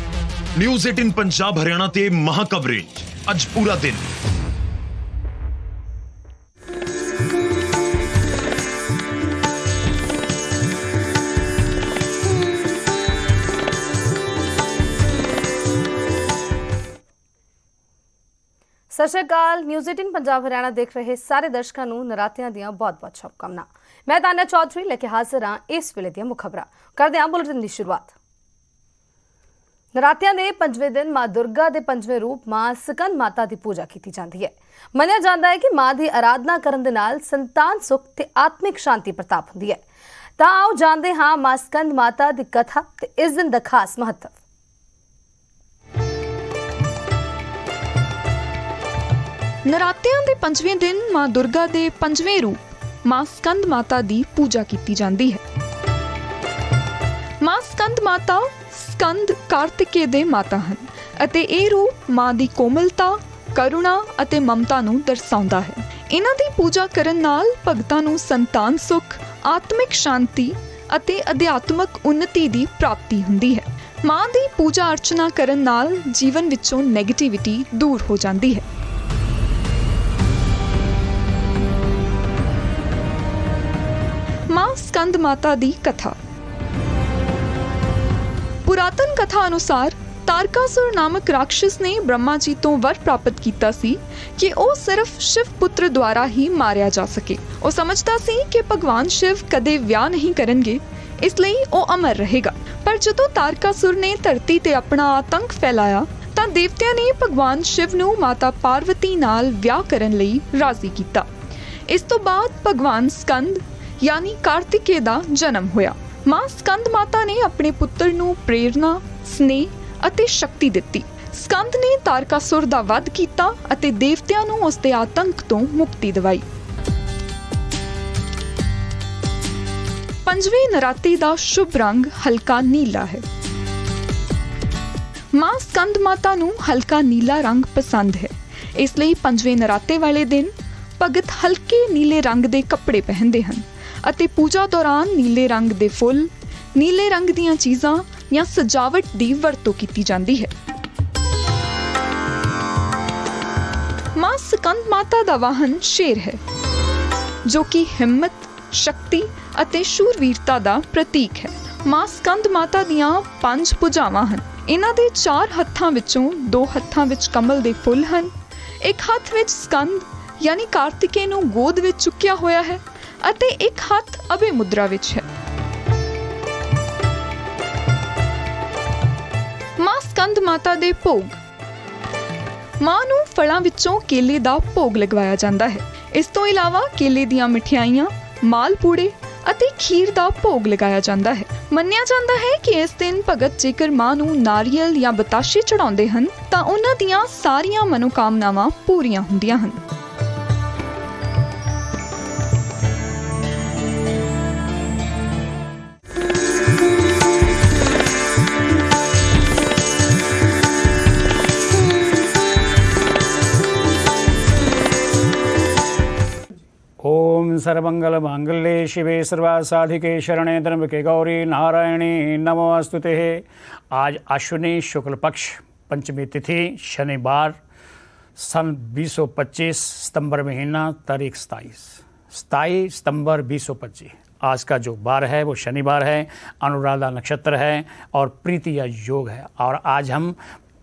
ਨਿਊਜ਼ 18 ਪੰਜਾਬ ਹਰਿਆਣਾ ਤੇ ਮਹਾ ਕਵਰੇਜ ਅੱਜ ਪੂਰਾ ਦਿਨ। ਸਤਿ ਸ਼੍ਰੀ ਅਕਾਲ ਨਿਊਜ਼ 18 ਪੰਜਾਬ ਹਰਿਆਣਾ ਦੇਖ ਰਹੇ ਸਾਰੇ ਦਰਸ਼ਕਾਂ ਨੂੰ ਨਰਾਤਿਆਂ ਦੀਆਂ ਬਹੁਤ-ਬਹੁਤ ਸ਼ੁਭਕਾਮਨਾ। ਮੈਂ ਤਾਨਿਆ ਚੌਧਰੀ, ਲੈ ਕੇ ਹਾਜ਼ਰ ਹਾਂ ਇਸ ਵੇਲੇ ਦੀਆਂ ਮੁੱਖ ਖਬਰਾਂ। ਕਰਦੇ ਹਾਂ ਬੁਲੇਟਿਨ ਦੀ ਸ਼ੁਰੂਆਤ। ਨਰਾਤਿਆਂ ਦੇ ਪੰਜਵੇਂ ਦਿਨ ਮਾਂ ਦੁਰਗਾ ਦੇ ਪੰਜਵੇਂ ਰੂਪ, ਮਾਂ ਸਕੰਦ ਮਾਤਾ ਦੀ ਪੂਜਾ ਕੀਤੀ ਜਾਂਦੀ ਹੈ। ਮੰਨਿਆ ਜਾਂਦਾ ਹੈ ਕਿ ਮਾਂ ਦੀ ਆਰਾਧਨਾ ਕਰਨ ਦੇ ਨਾਲ ਸੰਤਾਨ ਸੁਖ ਤੇ ਆਤਮਿਕ ਸ਼ਾਂਤੀ ਪ੍ਰਤਾਪ ਹੁੰਦੀ ਹੈ। ਤਾਂ ਆਓ ਜਾਣਦੇ ਹਾਂ ਮਾਂ ਸਕੰਦ ਮਾਤਾ ਦੀ ਕਥਾ ਤੇ ਇਸ ਦਿਨ ਦਾ ਖਾਸ ਮਹੱਤਵ। ਨਰਾਤਿਆਂ ਦੇ ਪੰਜਵੇਂ ਦਿਨ ਮਾਂ ਦੁਰਗਾ ਦੇ ਪੰਜਵੇਂ ਰੂਪ, ਮਾਂ ਸਕੰਦ ਮਾਤਾ ਦੀ ਪੂਜਾ ਕੀਤੀ ਜਾਂਦੀ ਹੈ। ਮਾਂ ਸਕੰਦ ਮਾਤਾ ਸਕੰਦ ਕਾਰਤਿਕੇ ਦੇ ਮਾਤਾ ਹਨ ਅਤੇ ਇਹ ਰੂਪ ਮਾਂ ਦੀ ਕੋਮਲਤਾ, ਕਰੁਣਾ ਅਤੇ ਮਮਤਾ ਨੂੰ ਦਰਸਾਉਂਦਾ ਹੈ। ਇਹਨਾਂ ਦੀ ਪੂਜਾ ਕਰਨ ਨਾਲ ਭਗਤਾਂ ਨੂੰ ਸੰਤਾਨ ਸੁਖ, ਆਤਮਿਕ ਸ਼ਾਂਤੀ ਅਤੇ ਅਧਿਆਤਮਿਕ ਉન્નਤੀ ਦੀ ਪ੍ਰਾਪਤੀ ਹੁੰਦੀ ਹੈ। ਮਾਂ ਦੀ ਪੂਜਾ ਅਰਚਨਾ ਕਰਨ ਨਾਲ ਜੀਵਨ ਵਿੱਚੋਂ ਨੈਗੇਟਿਵਿਟੀ ਦੂਰ ਹੋ ਜਾਂਦੀ ਹੈ। ਮਾਂ ਸਕੰਦ ਮਾਤਾ ਦੀ ਕਥਾ। ਪੁਰਾਤਨ ਕਥਾ ਅਨੁਸਾਰ ਤਾਰਕਾਸੁਰ ਨਾਮਕ ਰਾਖਸ਼ ਨੇ ਬ੍ਰਹਮਾ ਜੀ ਤੋਂ ਵਰ ਪ੍ਰਾਪਤ ਕੀਤਾ ਸੀ ਕਿ ਉਹ ਸਿਰਫ ਸ਼ਿਵ ਪੁੱਤਰ ਦੁਆਰਾ ਹੀ ਮਾਰਿਆ ਜਾ ਸਕੇ। ਉਹ ਸਮਝਦਾ ਸੀ ਕਿ ਭਗਵਾਨ ਸ਼ਿਵ ਕਦੇ ਵਿਆਹ ਨਹੀਂ ਕਰਨਗੇ, ਇਸ ਲਈ ਉਹ ਅਮਰ ਰਹੇਗਾ। ਪਰ ਜਦੋਂ ਤਾਰਕਾਸੁਰ ਨੇ ਧਰਤੀ ਤੇ ਆਪਣਾ ਆਤੰਕ ਫੈਲਾਇਆ, ਤਾਂ ਦੇਵਤਿਆਂ ਨੇ ਭਗਵਾਨ ਸ਼ਿਵ ਨੂੰ ਮਾਤਾ ਪਾਰਵਤੀ ਨਾਲ ਵਿਆਹ ਕਰਨ ਲਈ ਰਾਜ਼ੀ ਕੀਤਾ। ਇਸ ਤੋਂ ਬਾਅਦ ਭਗਵਾਨ ਸਕੰਦ ਯਾਨੀ ਕਾਰਤਿਕੇ ਦਾ ਜਨਮ ਹੋਇਆ। ਮਾਂ ਸਕੰਦ ਮਾਤਾ ਨੇ ਆਪਣੇ ਪੁੱਤਰ ਨੂੰ ਪ੍ਰੇਰਣਾ, ਸਨੇਹ ਅਤੇ ਸ਼ਕਤੀ ਦਿੱਤੀ। ਸਕੰਦ ਨੇ ਤਾਰਕਾਸੁਰ ਦਾ ਵਧ ਕੀਤਾ ਅਤੇ ਦੇਵਤਿਆਂ ਨੂੰ ਉਸ ਦੇ ਆਤੰਕ ਤੋਂ ਮੁਕਤੀ ਦਿਵਾਈ। ਪੰਜਵੇਂ ਨਰਾਤੇ ਦਾ ਸ਼ੁਭ ਰੰਗ ਹਲਕਾ ਨੀਲਾ ਹੈ। ਮਾਂ ਸਕੰਦ ਮਾਤਾ ਨੂੰ ਹਲਕਾ ਨੀਲਾ ਰੰਗ ਪਸੰਦ ਹੈ। ਇਸ ਲਈ ਪੰਜਵੇਂ ਨਰਾਤੇ ਵਾਲੇ ਦਿਨ ਭਗਤ ਹਲਕੇ ਨੀਲੇ ਰੰਗ ਦੇ ਕੱਪੜੇ ਪਹਿਨਦੇ ਹਨ। ਅਤੇ ਪੂਜਾ ਦੌਰਾਨ ਨੀਲੇ ਰੰਗ ਦੇ ਫੁੱਲ, ਨੀਲੇ ਰੰਗ ਦੀਆਂ ਚੀਜ਼ਾਂ ਜਾਂ ਸਜਾਵਟ ਦੀ ਵਰਤੋਂ ਕੀਤੀ ਜਾਂਦੀ ਹੈ। ਮਾਂ ਸਕੰਦ ਮਾਤਾ ਦਾ ਵਾਹਨ ਸ਼ੇਰ ਹੈ, ਜੋ ਕਿ ਹਿੰਮਤ, ਸ਼ਕਤੀ ਅਤੇ ਸ਼ੂਰਵੀਰਤਾ ਦਾ ਪ੍ਰਤੀਕ ਹੈ। ਮਾਂ ਸਕੰਦ ਮਾਤਾ ਦੀਆਂ ਪੰਜ ਭੁਜਾਵਾਂ ਹਨ। ਇਹਨਾਂ ਦੇ ਚਾਰ ਹੱਥਾਂ ਵਿੱਚੋਂ ਦੋ ਹੱਥਾਂ ਵਿੱਚ ਕਮਲ ਦੇ ਫੁੱਲ ਹਨ। ਇੱਕ ਹੱਥ ਵਿੱਚ ਸਕੰਦ, ਯਾਨੀ ਕਾਰਤਿਕੇ ਨੂੰ ਗੋਦ ਵਿੱਚ ਚੁੱਕਿਆ ਹੋਇਆ ਹੈ ਅਤੇ ਇੱਕ ਹੱਥ ਅਭੇ ਮੁਦਰਾ ਵਿੱਚ ਹੈ। ਮਾਂ ਸਕੰਦ ਮਾਤਾ ਦੇ ਭੋਗ। ਮਾਂ ਨੂੰ ਫਲਾਂ ਵਿੱਚੋਂ ਕੇਲੇ ਦਾ ਭੋਗ ਲਗਵਾਇਆ ਜਾਂਦਾ ਹੈ। ਇਸ ਤੋਂ ਇਲਾਵਾ ਕੇਲੇ ਦੀਆਂ ਮਠਿਆਈਆਂ, ਮਾਲ ਪੂੜੇ ਅਤੇ ਖੀਰ ਦਾ ਭੋਗ ਲਗਾਇਆ ਜਾਂਦਾ ਹੈ। ਮੰਨਿਆ ਜਾਂਦਾ ਹੈ ਕਿ ਇਸ ਦਿਨ ਭਗਤ ਜੇਕਰ ਮਾਂ ਨੂੰ ਨਾਰੀਅਲ ਜਾਂ ਬਤਾਸ਼ੇ ਚੜਾਉਂਦੇ ਹਨ, ਤਾਂ ਉਹਨਾਂ ਦੀਆਂ ਸਾਰੀਆਂ ਮਨੋਕਾਮਨਾਵਾਂ ਪੂਰੀਆਂ ਹੁੰਦੀਆਂ ਹਨ। ओम सर्वमंगल मांगल्ये शिवे सर्वासाधिके शरणे त्र्यंबके गौरी नारायणी। नमोस्तुते आज अश्विनी शुक्ल पक्ष पंचमी तिथि, शनिवार, सन 2025 सितंबर महीना, तारीख सताईस। सताईस सितंबर 2025 आज का जो बार है, वो शनिवार है, अनुराधा नक्षत्र है और प्रीति या योग है। और आज हम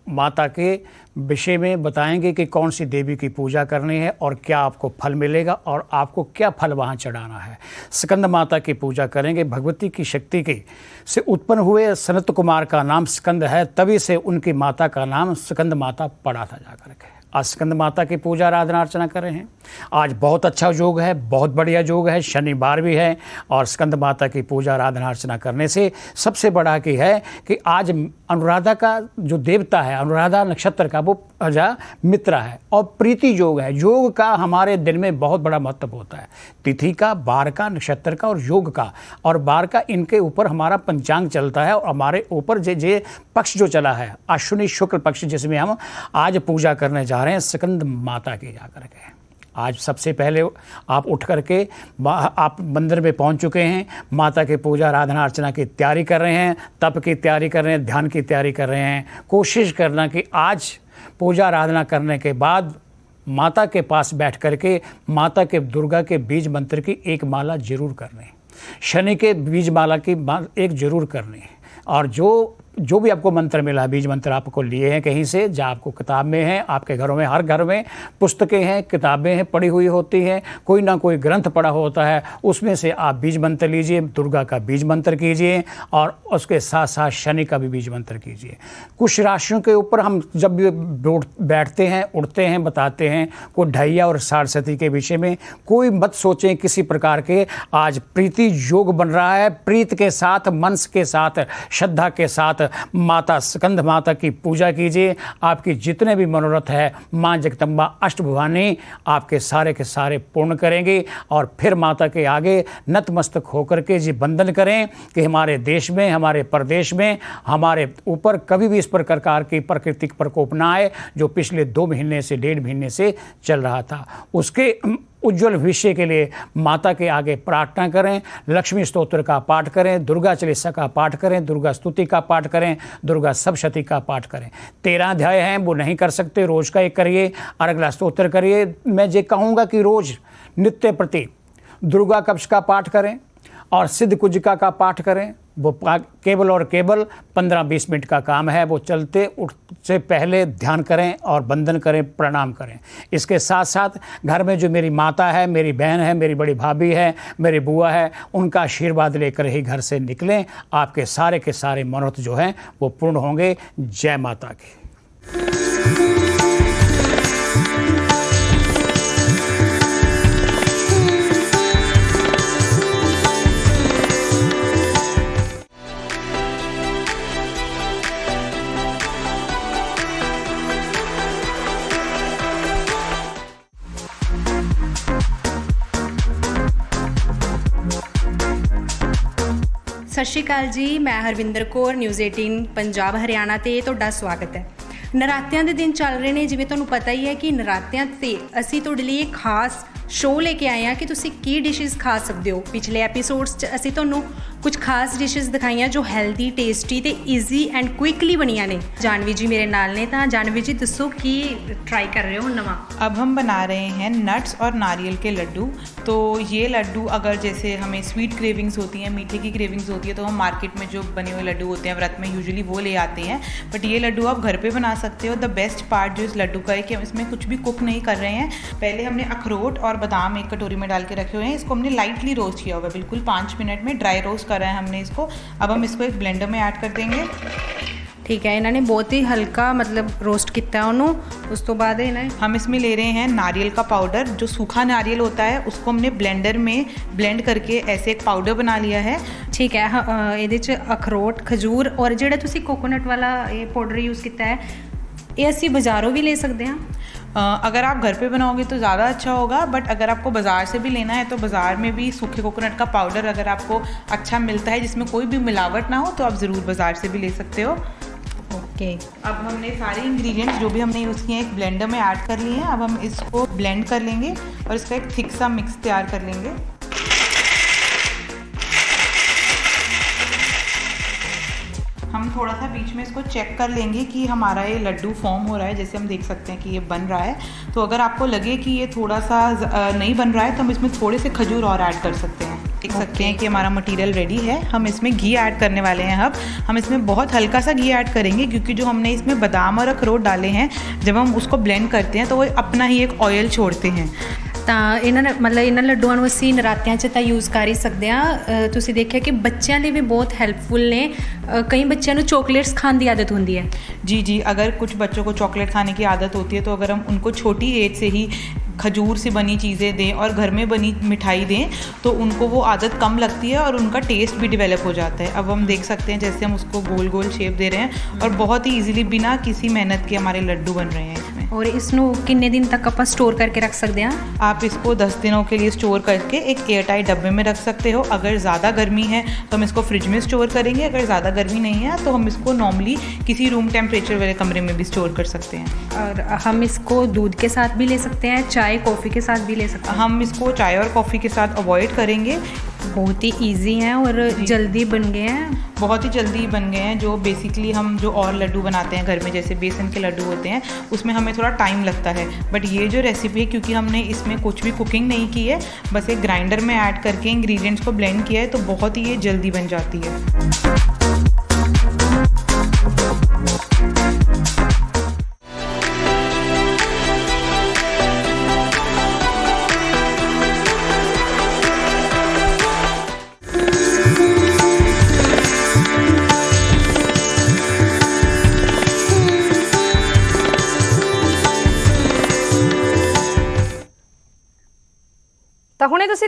माता के विषय में बताएँगे कि कौन सी देवी की पूजा करनी है और क्या आपको फल मिलेगा और आपको क्या फल वहाँ चढ़ाना है। स्कंद माता की पूजा करेंगे। भगवती की शक्ति के से उत्पन्न हुए सनत कुमार का नाम स्कंद है, तभी से उनकी माता का नाम स्कंद माता पड़ा था जाकर के। आज स्कंद माता की पूजा, आराधना, अर्चना कर रहे हैं। आज बहुत अच्छा योग है, बहुत बढ़िया योग है, शनिवार भी है और स्कंद माता की पूजा, आराधना, अर्चना करने से सबसे बड़ा की है कि आज अनुराधा का जो देवता है, अनुराधा नक्षत्र का, वो अजा मित्र है और प्रीति योग है। योग का हमारे दिन में बहुत बड़ा महत्व होता है। तिथि का, बार का, नक्षत्र का और योग का और बार का इनके ऊपर हमारा पंचांग चलता है और हमारे ऊपर जे जे पक्ष जो चला है, अश्विनी शुक्ल पक्ष जिसमें हम आज पूजा करने जा रहे हैं। स्कंद माता की जाकर के आज सबसे पहले आप उठ करके आप मंदिर में पहुँच चुके हैं, माता के पूजा, आराधना, अर्चना की तैयारी कर रहे हैं, तप की तैयारी कर रहे हैं, ध्यान की तैयारी कर रहे हैं। कोशिश करना कि आज पूजा, आराधना करने के बाद माता के पास बैठ करके माता के दुर्गा के बीज मंत्र की एक माला ज़रूर करनी। शनि के बीज माला की एक ज़रूर करनी। और जो जो भी आपको मंत्र मिला, बीज मंत्र आपको लिए हैं कहीं से, जहाँ आपको किताब में है, आपके घरों में, हर घर में पुस्तकें हैं, किताबें हैं, पढ़ी हुई होती हैं, कोई ना कोई ग्रंथ पढ़ा होता है, उसमें से आप बीज मंत्र लीजिए, दुर्गा का बीज मंत्र कीजिए, और उसके साथ साथ शनि का भी बीज मंत्र कीजिए। कुछ राशियों के ऊपर हम जब भी बैठते हैं, उठते हैं, बताते हैं, कोई ढैया और सारस्वती के विषय में, कोई मत सोचें किसी प्रकार के, आज प्रीति योग बन रहा है, प्रीत के साथ, मंस के साथ, श्रद्धा के साथ माता स्कंद माता की पूजा कीजिए। आपकी जितने भी मनोरथ है, माँ जगदम्बा अष्टभुवानी आपके सारे के सारे पूर्ण करेंगे और फिर माता के आगे नतमस्तक होकर के जी बंदन करें कि हमारे देश में, हमारे प्रदेश में, हमारे ऊपर कभी भी इस प्रकार की प्राकृतिक प्रकोप ना आए, जो पिछले दो महीने से, डेढ़ महीने से चल रहा था। उसके उज्जवल भविष्य के लिए माता के आगे प्रार्थना करें, लक्ष्मी स्तोत्र का पाठ करें, दुर्गा चालीसा का पाठ करें, दुर्गा स्तुति का पाठ करें, दुर्गा सप्तशती का पाठ करें। तेरह अध्याय हैं, वो नहीं कर सकते, रोज का एक करिए अगला स्तोत्र करिए। मैं ये कहूँगा कि रोज नित्य प्रति दुर्गा कवच का पाठ करें और सिद्ध कुजिका का पाठ करें। वो केवल और केवल 15-20 मिनट का काम है, वो चलते उठ, से पहले ध्यान करें और बंधन करें, प्रणाम करें। इसके साथ साथ घर में जो मेरी माता है, मेरी बहन है, मेरी बड़ी भाभी है, मेरी बुआ है, उनका आशीर्वाद लेकर ही घर से निकलें। आपके सारे के सारे मनोरथ जो हैं, वो पूर्ण होंगे। जय माता की। ਸਤਿ ਸ਼੍ਰੀ ਅਕਾਲ ਜੀ, ਮੈਂ ਹਰਵਿੰਦਰ ਕੌਰ ਨਿਊਜ਼ 18 ਪੰਜਾਬ, ਹਰਿਆਣਾ ਤੇ ਤੁਹਾਡਾ ਸਵਾਗਤ ਹੈ। ਨਰਾਤਿਆਂ ਦੇ ਦਿਨ ਚੱਲ ਰਹੇ ਨੇ, ਜਿਵੇਂ ਤੁਹਾਨੂੰ ਪਤਾ ਹੀ ਹੈ ਕਿ ਨਰਾਤਿਆਂ ਤੇ ਅਸੀਂ ਤੁਹਾਡੇ ਲਈ ਖਾਸ ਸ਼ੋਅ ਲੈ ਕੇ ਆਏ ਹਾਂ ਕਿ ਤੁਸੀਂ ਕੀ ਡਿਸ਼ਸ ਖਾ ਸਕਦੇ ਹੋ ਪਿਛਲੇ ਐਪੀਸੋਡਸ 'ਚ ਅਸੀਂ ਤੁਹਾਨੂੰ ਕੁਝ ਖਾਸ ਡਿਸ਼ਸ ਦਿਖਾਈਆਂ ਜੋ ਹੈਲਦੀ ਟੇਸਟੀ ਤੇ ਈਜ਼ੀ ਐਂਡ ਕੁਇਕਲੀ ਬਣੀਆਂ ਨੇ ਜਾਨਵੀ ਜੀ ਮੇਰੇ ਨਾਲ ਨੇ ਤਾਂ ਜਾਨਵੀ ਜੀ ਦੱਸੋ ਕੀ ਟਰਾਈ ਕਰ ਰਹੇ ਹੋ ਨਵਾਂ अब हम बना रहे हैं नट्स और नारियल के लड्डू तो ये लड्डू अगर जैसे हमें स्वीट क्रेविंग्स होती हैं मीठे की क्रेविंग्स होती है तो हम मार्केट में जो बने हुए लड्डू होते हैं व्रत में यूजुअली वो ले आते हैं बट ये लड्डू आप घर पे बना सकते हो द बेस्ट पार्ट जो इस लड्डू का है कि हम इसमें कुछ भी कुक नहीं कर रहे हैं पहले हमने अखरोट और बादाम एक कटोरी में डाल के रखे हुए हैं इसको हमने लाइटली रोस्ट किया हुआ है बिल्कुल पाँच मिनट में ड्राई रोस्ट करा है हमने इसको अब हम इसको एक ब्लेंडर में ऐड कर देंगे ਠੀਕ ਹੈ ਇਹਨਾਂ ਨੇ ਬਹੁਤ ਹੀ ਹਲਕਾ ਮਤਲਬ ਰੋਸਟ ਕੀਤਾ ਉਹਨੂੰ ਉਸ ਤੋਂ ਬਾਅਦ ਇਹਨਾਂ ਨੇ हम इसमें ले रहे हैं नारियल का पाउडर जो सूखा नारियल होता है उसको हमने ब्लेंडर में ब्लेंड करके ऐसे एक पाउडर बना लिया है ਠੀਕ ਹੈ ਹ- ਅ, ਇਹਦੇ ਚ ਅਖਰੋਟ ਖਜੂਰ ਔਰ ਜਿਹੜਾ ਤੁਸੀਂ ਕੋਕੋਨਟ ਵਾਲਾ ਇਹ ਪਾਊਡਰ ਯੂਜ਼ ਕੀਤਾ ਹੈ ਇਹ ਅਸੀਂ ਬਾਜ਼ਾਰੋਂ ਵੀ ਲੈ ਸਕਦੇ ਹਾਂ अ, अगर आप घर पे बनाओगे तो ज़्यादा अच्छा होगा बट अगर आपको बाज़ार से भी लेना है तो बाज़ार में भी सूखे कोकोनट का पाउडर अगर आपको अच्छा मिलता है जिसमें कोई भी मिलावट ना हो तो आप ज़रूर बाज़ार से भी ले सकते हो। ओके अब हमने सारे इंग्रेडिएंट्स जो भी हमने यूज़ किए हैं एक ब्लेंडर में ऐड कर लिए हैं। अब हम इसको ब्लेंड कर लेंगे और इसका एक थिक सा मिक्स तैयार कर लेंगे। हम थोड़ा सा बीच में इसको चेक कर लेंगे कि हमारा ये लड्डू फॉर्म हो रहा है। जैसे हम देख सकते हैं कि ये बन रहा है। तो अगर आपको लगे कि ये थोड़ा सा नहीं बन रहा है तो हम इसमें थोड़े से खजूर और ऐड कर सकते हैं। देख okay. सकते हैं कि हमारा मटेरियल रेडी है। हम इसमें घी ऐड करने वाले हैं अब। हम इसमें बहुत हल्का सा घी ऐड करेंगे क्योंकि जो हमने इसमें बादाम और अखरोट डाले हैं जब हम उसको ब्लेंड करते हैं तो वो अपना ही एक ऑयल छोड़ते हैं। ਤਾਂ ਇਹਨਾਂ ਨੇ ਮਤਲਬ ਇਹਨਾਂ ਲੱਡੂਆਂ ਨੂੰ ਅਸੀਂ ਨਰਾਤਿਆਂ 'ਚ ਤਾਂ ਯੂਜ਼ ਕਰ ਹੀ ਸਕਦੇ ਹਾਂ ਅ, ਤੁਸੀਂ ਦੇਖਿਆ ਕਿ ਬੱਚਿਆਂ ਲਈ ਵੀ ਬਹੁਤ ਹੈਲਪਫੁਲ ਨੇ ਅ, ਕਈ ਬੱਚਿਆਂ ਨੂੰ ਚੋਕਲੇਟਸ ਖਾਣ ਦੀ ਆਦਤ ਹੁੰਦੀ ਹੈ जी जी अगर कुछ बच्चों को चॉकलेट खाने की आदत होती है तो अगर हम उनको छोटी एज से ही खजूर से बनी चीज़ें दें और घर में बनी मिठाई दें तो उनको वो आदत कम लगती है और उनका टेस्ट भी डेवलप हो जाता है अब हम देख सकते हैं जैसे हम उसको गोल गोल शेप दे रहे हैं और बहुत ही इजीली बिना किसी मेहनत के हमारे लड्डू बन रहे हैं इसमें ਔਰ ਇਸ ਨੂੰ ਕਿੰਨੇ ਦਿਨ ਤੱਕ ਆਪਾਂ ਸਟੋਰ ਕਰਕੇ ਰੱਖ ਸਕਦੇ ਹਾਂ आप इसको 10 दिनों के लिए स्टोर करके एक एयर टाइट डब्बे में रख सकते हो अगर ज़्यादा गर्मी है तो हम इसको फ्रिज में स्टोर करेंगे अगर ज़्यादा गर्मी नहीं है तो हम इसको नॉर्मली किसी रूम टेम्परेचर वाले कमरे में भी स्टोर कर सकते हैं और हम इसको दूध के साथ भी ले सकते हैं चाय कॉफ़ी के साथ भी ले सकते हैं हम इसको चाय और कॉफ़ी के साथ अवॉइड करेंगे बहुत ही इजी हैं और जल्दी बन गए हैं। बहुत ही जल्दी बन गए हैं जो बेसिकली हम जो और लड्डू बनाते हैं घर में जैसे बेसन के लड्डू होते हैं उसमें हमें थोड़ा टाइम लगता है। बट ये जो रेसिपी है क्योंकि हमने इसमें कुछ भी कुकिंग नहीं की है बस एक ग्राइंडर में ऐड करके इंग्रेडिएंट्स को ब्लेंड किया है तो बहुत ही ये जल्दी बन जाती है।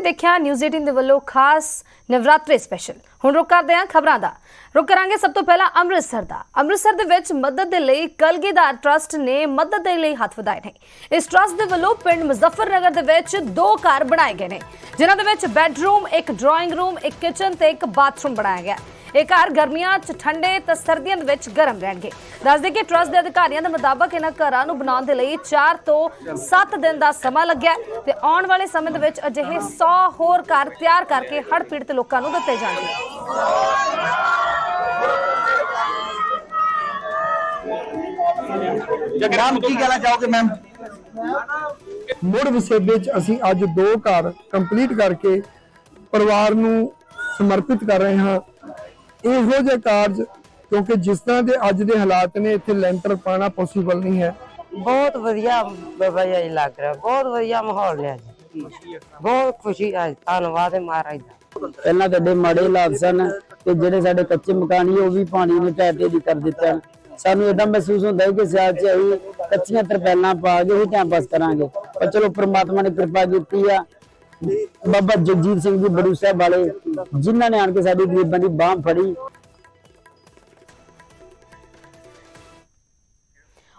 ਤੁਸੀਂ ਦੇਖਿਆ ਨਿਊਜ਼ 18 ਦੇ ਵੱਲੋਂ ਖਾਸ ਨਵਰਾਤਰੇ ਸਪੈਸ਼ਲ ਹੁਣ ਰੁਕ ਕਰਦੇ ਹਾਂ ਖਬਰਾਂ ਦਾ। ਰੁਕ ਕਰਾਂਗੇ ਸਭ ਤੋਂ ਪਹਿਲਾਂ ਅੰਮ੍ਰਿਤਸਰ ਦਾ। ਅੰਮ੍ਰਿਤਸਰ ਦੇ ਵਿੱਚ ਮਦਦ ਦੇ ਲਈ ਕਲਗੀਧਰ ਟਰਸਟ ਨੇ ਮਦਦ ਦੇ ਲਈ ਹੱਥ ਵਧਾਏ ਨੇ। ਇਸ ਟਰਸਟ ਦੇ ਵੱਲੋਂ ਪਿੰਡ ਮੁਜ਼ੱਫਰਨਗਰ ਦੇ ਵਿੱਚ ਦੋ ਘਰ ਬਣਾਏ ਗਏ ਨੇ, ਜਿਨ੍ਹਾਂ ਦੇ ਵਿੱਚ ਬੈੱਡਰੂਮ ਇੱਕ ਡਰਾਇੰਗ ਰੂਮ ਇੱਕ ਕਿਚਨ ਤੇ ਇੱਕ ਬਾਥਰੂਮ ਬਣਾਇਆ ਗਿਆ। ਇਹ ਘਰ ਗਰਮੀਆਂ 'ਚ ਠੰਡੇ ਤੇ ਸਰਦੀਆਂ ਦੇ ਵਿੱਚ ਗਰਮ ਰਹਿਣਗੇ। ਦੱਸਦੇ ਕਿ ਟਰਸਟ ਦੇ ਅਧਿਕਾਰੀਆਂ ਦੇ ਮੁਤਾਬਕ ਇਹਨਾਂ ਘਰਾਂ ਨੂੰ ਬਣਾਉਣ ਦੇ ਲਈ 4 ਤੋਂ 7 ਦਿਨ ਦਾ ਸਮਾਂ ਲੱਗਿਆ ਤੇ ਆਉਣ ਵਾਲੇ ਸਮੇਂ ਦੇ ਵਿੱਚ ਅਜਿਹੇ 100 ਹੋਰ ਘਰ ਤਿਆਰ ਕਰਕੇ ਹੜ੍ਹ ਪੀੜਤ ਲੋਕਾਂ ਨੂੰ ਦਿੱਤੇ ਜਾਣਗੇ। ਮੈਮ ਕੀ ਕਹਿਣਾ ਚਾਹੋਗੇ ਮੈਮ ਮੁੜ ਵਸੇਬੇ ਚ ਅਸੀਂ ਅੱਜ ਦੋ ਘਰ ਕੰਪਲੀਟ ਕਰਕੇ ਪਰਿਵਾਰ ਨੂੰ ਸਮਰਪਿਤ ਕਰ ਰਹੇ ਹਾਂ। ਇਹੋ ਜਿਹੇ ਕਾਰਜ ਕਿਉਂਕਿ ਜਿਸ ਤਰ੍ਹਾਂ ਦੇ ਅੱਜ ਦੇ ਹਾਲਾਤ ਨੇ ਇੱਥੇ ਲੈਂਟਰ ਪਾਣਾ ਪੋਸੀਬਲ ਨਹੀਂ ਹੈ। ਬਹੁਤ ਵਧੀਆ ਬਾਬਾ ਜੀ ਲੱਗ ਰਿਹਾ ਬਹੁਤ ਵਧੀਆ ਮਾਹੌਲ ਹੈ ਜੀ। ਬਹੁਤ ਖੁਸ਼ੀ ਹੈ ਧੰਨਵਾਦ ਹੈ ਮਹਾਰਾਜ ਦਾ। ਪਹਿਲਾਂ ਤੁਹਾਡੇ ਮਾੜੇ ਹਾਲਾਤ ਸਨ ਤੇ ਜਿਹੜੇ ਸਾਡੇ ਕੱਚੇ ਮਕਾਨ ਸੀ ਉਹ ਵੀ ਪਾਣੀ ਨੇ ਢਹਿ ਢੇਰੀ ਕਰ ਦਿੱਤਾ। ਸਾਨੂੰ ਇਦਾਂ ਮਹਿਸੂਸ ਹੁੰਦਾ ਹੈ ਕਿ ਸਿਆਲ ਚ ਅਸੀਂ ਕੱਚੀਆਂ ਤਰਪੈਲਾਂ ਪਾ ਕੇ ਹੀ ਟਾਈਮ ਪਾਸ ਕਰਾਂਗੇ। ਪਰ ਚਲੋ ਪ੍ਰਮਾਤਮਾ ਨੇ ਕਿਰਪਾ ਕੀਤੀ ਆ ਬਾਬਾ ਜਗਜੀਤ ਸਿੰਘ ਜੀ ਬੜੂ ਸਾਹਿਬ ਵਾਲੇ, ਜਿਨ੍ਹਾਂ ਨੇ ਆਣ ਕੇ ਸਾਡੀ ਗਰੀਬਾਂ ਦੀ ਬਾਹ ਫੜੀ।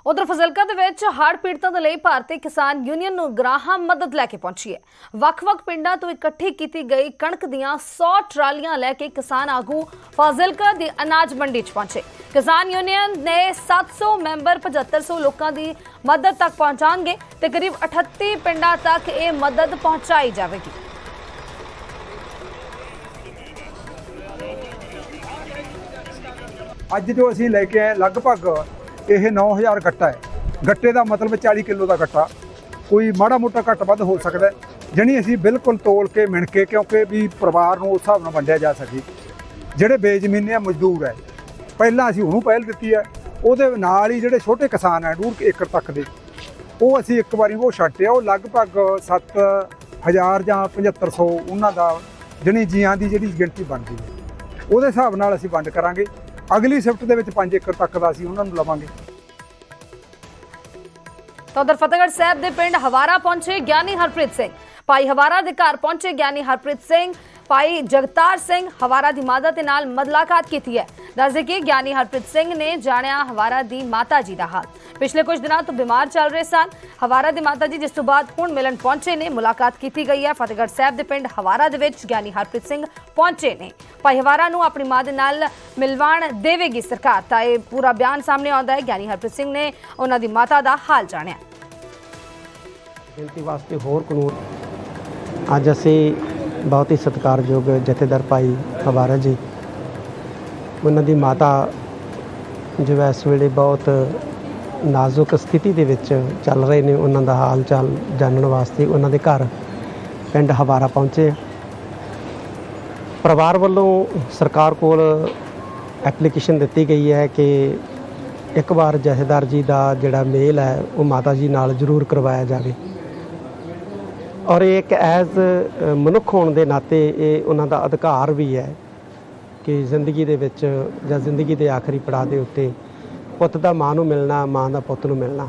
ਉਧਰ ਫਜ਼ਲਕਾ ਦੇ ਵਿੱਚ ਹੜ੍ਹ ਪੀੜਤਾਂ ਦੇ ਲਈ ਭਾਰਤੀ ਕਿਸਾਨ ਯੂਨੀਅਨ ਨੂੰ ਗ੍ਰਾਹਾਂ ਮਦਦ ਲੈ ਕੇ ਪਹੁੰਚੀ ਹੈ। ਵੱਖ-ਵੱਖ ਪਿੰਡਾਂ ਤੋਂ ਇਕੱਠੀ ਕੀਤੀ ਗਈ ਕਣਕ ਦੀਆਂ 100 ਟਰਾਲੀਆਂ ਲੈ ਕੇ ਕਿਸਾਨ ਆਗੂ ਫਾਜ਼ਿਲਕਾ ਦੀ ਅਨਾਜ ਮੰਡੀ 'ਚ ਪਹੁੰਚੇ। ਕਿਸਾਨ ਯੂਨੀਅਨ ਨੇ 700 ਮੈਂਬਰ 7500 ਲੋਕਾਂ ਦੀ ਮਦਦ ਤੱਕ ਪਹੁੰਚਾਣਗੇ ਤੇ ਕਰੀਬ 38 ਪਿੰਡਾਂ ਤੱਕ ਇਹ ਮਦਦ ਪਹੁੰਚਾਈ ਜਾਵੇਗੀ। ਅੱਜ ਜੋ ਅਸੀਂ ਲੈ ਕੇ ਆਏ, ਲਗਭਗ ਇਹ 9000 ਗੱਟਾ ਹੈ। ਗੱਟੇ ਦਾ ਮਤਲਬ 40 ਕਿਲੋ ਦਾ ਗੱਟਾ। ਕੋਈ ਮਾੜਾ ਮੋਟਾ ਘੱਟ ਵੱਧ ਹੋ ਸਕਦਾ ਹੈ। ਜਣੀ ਅਸੀਂ ਬਿਲਕੁਲ ਤੋਲ ਕੇ ਮਿਣ ਕੇ ਕਿਉਂਕਿ ਵੀ ਪਰਿਵਾਰ ਨੂੰ ਉਸ ਹਿਸਾਬ ਨਾਲ ਵੰਡਿਆ ਜਾ ਸਕੇ। ਜਿਹੜੇ ਬੇਜ਼ਮੀਨੇ ਆ ਮਜ਼ਦੂਰ ਹੈ, ਪਹਿਲਾਂ ਅਸੀਂ ਉਹਨੂੰ ਪਹਿਲ ਦਿੱਤੀ ਹੈ। ਉਹਦੇ ਨਾਲ ਹੀ ਜਿਹੜੇ ਛੋਟੇ ਕਿਸਾਨ ਹੈ ਡੂਢ ਏਕੜ ਤੱਕ ਦੇ, ਉਹ ਅਸੀਂ ਇੱਕ ਵਾਰੀ ਉਹ ਛੱਡਿਆ ਉਹ ਲਗਭਗ 7000 ਜਾਂ 7500 ਉਹਨਾਂ ਦਾ ਜਣੀ ਜੀਆਂ ਦੀ ਜਿਹੜੀ ਗਿਣਤੀ ਬਣਦੀ ਹੈ। ਉਹਦੇ ਹਿਸਾਬ ਨਾਲ ਅਸੀਂ ਵੰਡ ਕਰਾਂਗੇ। ਅਗਲੀ ਸ਼ਿਫਟ ਦੇ ਵਿੱਚ 5 ਏਕੜ ਤੱਕ ਦਾ ਅਸੀਂ ਉਹਨਾਂ ਨੂੰ ਲਵਾਂਗੇ। ਤਾਂ ਉਧਰ ਫਤਿਹਗੜ੍ਹ ਸਾਹਿਬ ਦੇ ਪਿੰਡ ਹਵਾਰਾ ਪਹੁੰਚੇ ਗਿਆਨੀ ਹਰਪ੍ਰੀਤ ਸਿੰਘ। ਭਾਈ ਹਵਾਰਾ ਦੇ ਘਰ ਪਹੁੰਚੇ ਗਿਆਨੀ ਹਰਪ੍ਰੀਤ ਸਿੰਘ। ਭਾਈ ਜਗਤਾਰ ਸਿੰਘ ਹਵਾਰਾ ਦੀ ਮਾਤਾ ਦੇ ਨਾਲ ਮੁਲਾਕਾਤ ਕੀਤੀ ਹੈ। ਦੱਸਦੇ ਕਿ ਗਿਆਨੀ ਹਰਪ੍ਰੀਤ ਸਿੰਘ ਨੇ ਜਾਣਿਆ ਹਵਾਰਾ ਦੀ ਮਾਤਾ ਜੀ ਦਾ ਹਾਲ। ਪਿਛਲੇ ਕੁਝ ਦਿਨਾਂ ਤੋਂ ਬਿਮਾਰ ਚੱਲ ਰਹੇ ਸਨ। ਹਵਾਰਾ ਦੀ ਮਾਤਾ ਜੀ ਜਿਸ ਤੋਂ ਬਾਅਦ ਹੁਣ ਮਿਲਣ ਪਹੁੰਚੇ ਨੇ, ਮੁਲਾਕਾਤ ਕੀਤੀ ਗਈ ਹੈ। ਫਤਿਹਗੜ੍ਹ ਸਾਹਿਬ ਦੇ ਪਿੰਡ ਹਵਾਰਾ ਦੇ ਵਿੱਚ ਗਿਆਨੀ ਹਰਪ੍ਰੀਤ ਸਿੰਘ ਪਹੁੰਚੇ ਨੇ। ਭਾਈ ਹਵਾਰਾ ਨੂੰ ਆਪਣੀ ਮਾਂ ਦੇ ਨਾਲ ਮਿਲਵਾਣ ਦੇਵੇਗੀ ਸਰਕਾਰ ਤਾਂ ਇਹ ਪੂਰਾ ਬਿਆਨ ਸਾਹਮਣੇ ਆਉਂਦਾ ਹੈ। ਗਿਆਨੀ ਹਰਪ੍ਰੀਤ ਸਿੰਘ ਨੇ ਉਹਨਾਂ ਦੀ ਮਾਤਾ ਦਾ ਹਾਲ ਜਾਣਿਆ। ਗਿਣਤੀ ਵਾਸਤੇ ਹੋਰ ਕਾਨੂੰਨ ਅੱਜ ਅਸੀਂ ਬਹੁਤ ਹੀ ਸਤਿਕਾਰਯੋਗ ਜਥੇਦਾਰ ਭਾਈ ਹਵਾਰਾ ਜੀ। ਉਹਨਾਂ ਦੀ ਮਾਤਾ ਜੋ ਇਸ ਵੇਲੇ ਬਹੁਤ ਨਾਜ਼ੁਕ ਸਥਿਤੀ ਦੇ ਵਿੱਚ ਚੱਲ ਰਹੇ ਨੇ। ਉਹਨਾਂ ਦਾ ਹਾਲ ਚਾਲ ਜਾਣਨ ਵਾਸਤੇ ਉਹਨਾਂ ਦੇ ਘਰ ਪਿੰਡ ਹਵਾਰਾ ਪਹੁੰਚੇ ਪਰਿਵਾਰ ਵੱਲੋਂ ਸਰਕਾਰ ਕੋਲ ਐਪਲੀਕੇਸ਼ਨ ਦਿੱਤੀ ਗਈ ਹੈ ਕਿ ਇੱਕ ਵਾਰ ਜਥੇਦਾਰ ਜੀ ਦਾ ਜਿਹੜਾ ਮੇਲ ਹੈ, ਉਹ ਮਾਤਾ ਜੀ ਨਾਲ ਜ਼ਰੂਰ ਕਰਵਾਇਆ ਜਾਵੇ। ਔਰ ਇਹ ਇੱਕ ਐਜ਼ ਮਨੁੱਖ ਹੋਣ ਦੇ ਨਾਤੇ ਇਹ ਉਹਨਾਂ ਦਾ ਅਧਿਕਾਰ ਵੀ ਹੈ ਕਿ ਜ਼ਿੰਦਗੀ ਦੇ ਵਿੱਚ ਜਾਂ ਜ਼ਿੰਦਗੀ ਦੇ ਆਖਰੀ ਪੜਾਅ ਦੇ ਉੱਤੇ ਪੁੱਤ ਦਾ ਮਾਂ ਨੂੰ ਮਿਲਣਾ, ਮਾਂ ਦਾ ਪੁੱਤ ਨੂੰ ਮਿਲਣਾ।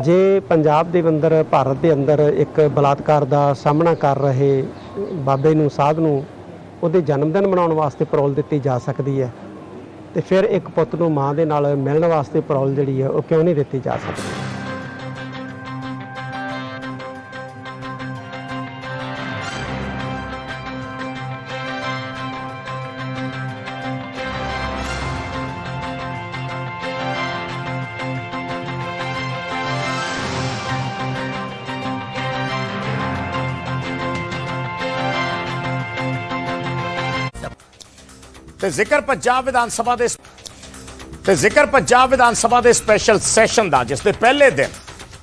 ਜੇ ਪੰਜਾਬ ਦੇ ਅੰਦਰ, ਭਾਰਤ ਦੇ ਅੰਦਰ ਇੱਕ ਬਲਾਤਕਾਰ ਦਾ ਸਾਹਮਣਾ ਕਰ ਰਹੇ ਬਾਬੇ ਨੂੰ, ਸਾਧ ਨੂੰ, ਉਹਦੇ ਜਨਮ ਦਿਨ ਮਨਾਉਣ ਵਾਸਤੇ ਪਰੋਲ ਦਿੱਤੀ ਜਾ ਸਕਦੀ ਹੈ, ਤੇ ਫਿਰ ਇੱਕ ਪੁੱਤ ਨੂੰ ਮਾਂ ਦੇ ਨਾਲ ਮਿਲਣ ਵਾਸਤੇ ਪਰੋਲ ਜਿਹੜੀ ਹੈ, ਉਹ ਕਿਉਂ ਨਹੀਂ ਦਿੱਤੀ ਜਾ ਸਕਦੀ? ਤੇ ਜ਼ਿਕਰ ਪੰਜਾਬ ਵਿਧਾਨ ਸਭਾ ਦੇ ਤੇ ਜ਼ਿਕਰ ਪੰਜਾਬ ਵਿਧਾਨ ਸਭਾ ਦੇ ਸਪੈਸ਼ਲ ਸੈਸ਼ਨ ਦਾ, ਜਿਸ ਦੇ ਪਹਿਲੇ ਦਿਨ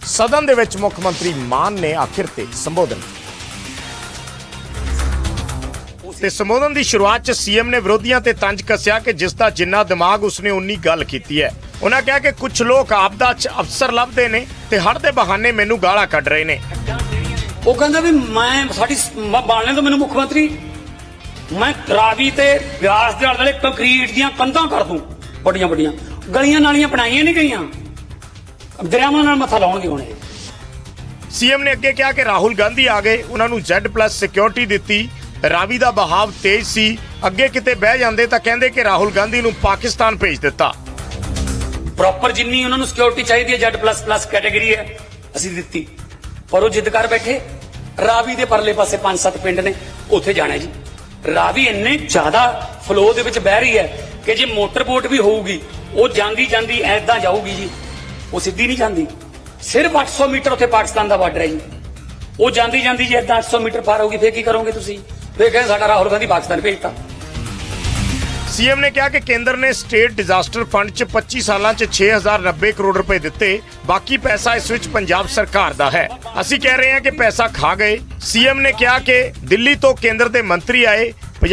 ਸਦਨ ਦੇ ਵਿੱਚ ਮੁੱਖ ਮੰਤਰੀ ਮਾਨ ਨੇ ਆਖਿਰ ਤੇ ਸੰਬੋਧਨ ਤੇ ਸੰਬੋਧਨ ਦੀ ਸ਼ੁਰੂਆਤ 'ਚ ਸੀਐਮ ਨੇ ਵਿਰੋਧੀਆਂ ਤੇ ਤੰਜ ਕੱਸਿਆ ਕਿ ਜਿਸ ਦਾ ਜਿੰਨਾ ਦਿਮਾਗ ਉਸਨੇ ਉਨੀ ਗੱਲ ਕੀਤੀ ਹੈ। ਉਹਨਾਂ ਕਿਹਾ ਕਿ ਕੁਝ ਲੋਕ ਆਪਦਾ 'ਚ ਅਫਸਰ ਲੱਭਦੇ ਨੇ ਤੇ ਹੜ ਦੇ ਬਹਾਨੇ ਮੈਨੂੰ ਗਾਲਾਂ ਕੱਢ ਰਹੇ ਨੇ। ਉਹ ਕਹਿੰਦਾ ਵੀ ਮੈਂ ਸਾਡੀ ਬਾਲਣੇ ਤੋਂ ਮੈਨੂੰ ਮੁੱਖ ਮੰਤਰੀ ਮੈਂ ਰਾਵੀ ਤੇ ਵਿਆਸ ਦੇ ਆਲੇ ਕੰਕਰੀਟ ਦੀਆਂ ਕੰਧਾਂ ਕਰ ਦੂੰ। ਵੱਡੀਆਂ ਵੱਡੀਆਂ। ਗਲੀਆਂ ਨਾਲੀਆਂ ਬਣਾਈਆਂ ਨਹੀਂ ਗਈਆਂ। ਦਰਿਆਵਾਂ ਨਾਲ ਮੱਥਾ ਲਾਉਣਗੇ ਹੁਣ। ਇਹ ਸੀਐਮ ਨੇ ਅੱਗੇ ਕਿਹਾ ਕਿ ਰਾਹੁਲ ਗਾਂਧੀ ਆ ਗਏ। ਉਹਨਾਂ ਨੂੰ Z+ ਸਿਕਿਉਰਿਟੀ ਦਿੱਤੀ। ਰਾਵੀ ਦਾ ਬਹਾਵ ਤੇਜ਼ ਸੀ। ਅੱਗੇ ਕਿਤੇ ਬਹਿ ਜਾਂਦੇ ਤਾਂ ਕਹਿੰਦੇ ਕਿ ਰਾਹੁਲ ਗਾਂਧੀ ਨੂੰ ਪਾਕਿਸਤਾਨ ਭੇਜ ਦਿੱਤਾ। ਪ੍ਰੋਪਰ ਜਿੰਨੀ ਉਹਨਾਂ ਨੂੰ ਸਿਕਿਉਰਿਟੀ ਚਾਹੀਦੀ ਹੈ Z++ ਕੈਟਾਗਰੀ ਹੈ ਅਸੀਂ ਦਿੱਤੀ। ਪਰ ਉਹ ਜਿੱਦ ਕਰ ਬੈਠੇ। ਰਾਵੀ ਦੇ ਪਰਲੇ ਪਾਸੇ ਪੰਜ ਸੱਤ ਪਿੰਡ ਨੇ। ਉੱਥੇ ਜਾਣਾ ਜੀ। ਰਾਵੀ ਇੰਨੇ ਜ਼ਿਆਦਾ ਫਲੋ ਦੇ ਵਿੱਚ ਬਹਿ ਰਹੀ ਹੈ ਕਿ ਜੇ ਮੋਟਰ ਬੋਟ ਵੀ ਹੋਊਗੀ, ਉਹ ਜਾਂਦੀ ਜਾਂਦੀ ਐਦਾਂ ਜਾਊਗੀ ਜੀ। ਉਹ ਸਿੱਧੀ ਨਹੀਂ ਜਾਂਦੀ। ਸਿਰਫ 800 ਮੀਟਰ ਉੱਥੇ ਪਾਕਿਸਤਾਨ ਦਾ ਬਾਰਡਰ ਹੈ ਜੀ। ਉਹ ਜਾਂਦੀ ਜਾਂਦੀ ਜੇ ਐਦਾਂ 800 ਮੀਟਰ ਪਾਰ ਹੋਊਗੀ, ਫੇਰ ਕੀ ਕਰੋਗੇ ਤੁਸੀਂ? ਫੇਰ ਕਹਿੰਦੇ ਸਾਡਾ ਰਾਹੁਲ ਗਾਂਧੀ ਪਾਕਿਸਤਾਨ ਭੇਜਤਾ। ਸੀਐਮ ਨੇ ਕਿਹਾ ਕਿ ਕੇਂਦਰ ਨੇ ਸਟੇਟ ਡਿਜ਼ਾਸਟਰ ਫੰਡ 'ਚ 25 ਸਾਲਾਂ 'ਚ 6090 ਕਰੋੜ ਰੁਪਏ ਦਿੱਤੇ, ਬਾਕੀ ਪੈਸਾ ਇਸ ਵਿੱਚ ਪੰਜਾਬ ਸਰਕਾਰ ਦਾ ਹੈ। ਅਸੀਂ ਕਹਿ ਰਹੇ ਹਾਂ ਕਿ ਪੈਸਾ ਖਾ ਗਏ। ਸੀਐਮ ਨੇ ਕਿਹਾ ਕਿ ਦਿੱਲੀ ਤੋਂ ਕੇਂਦਰ ਦੇ ਮੰਤਰੀ ਆਏ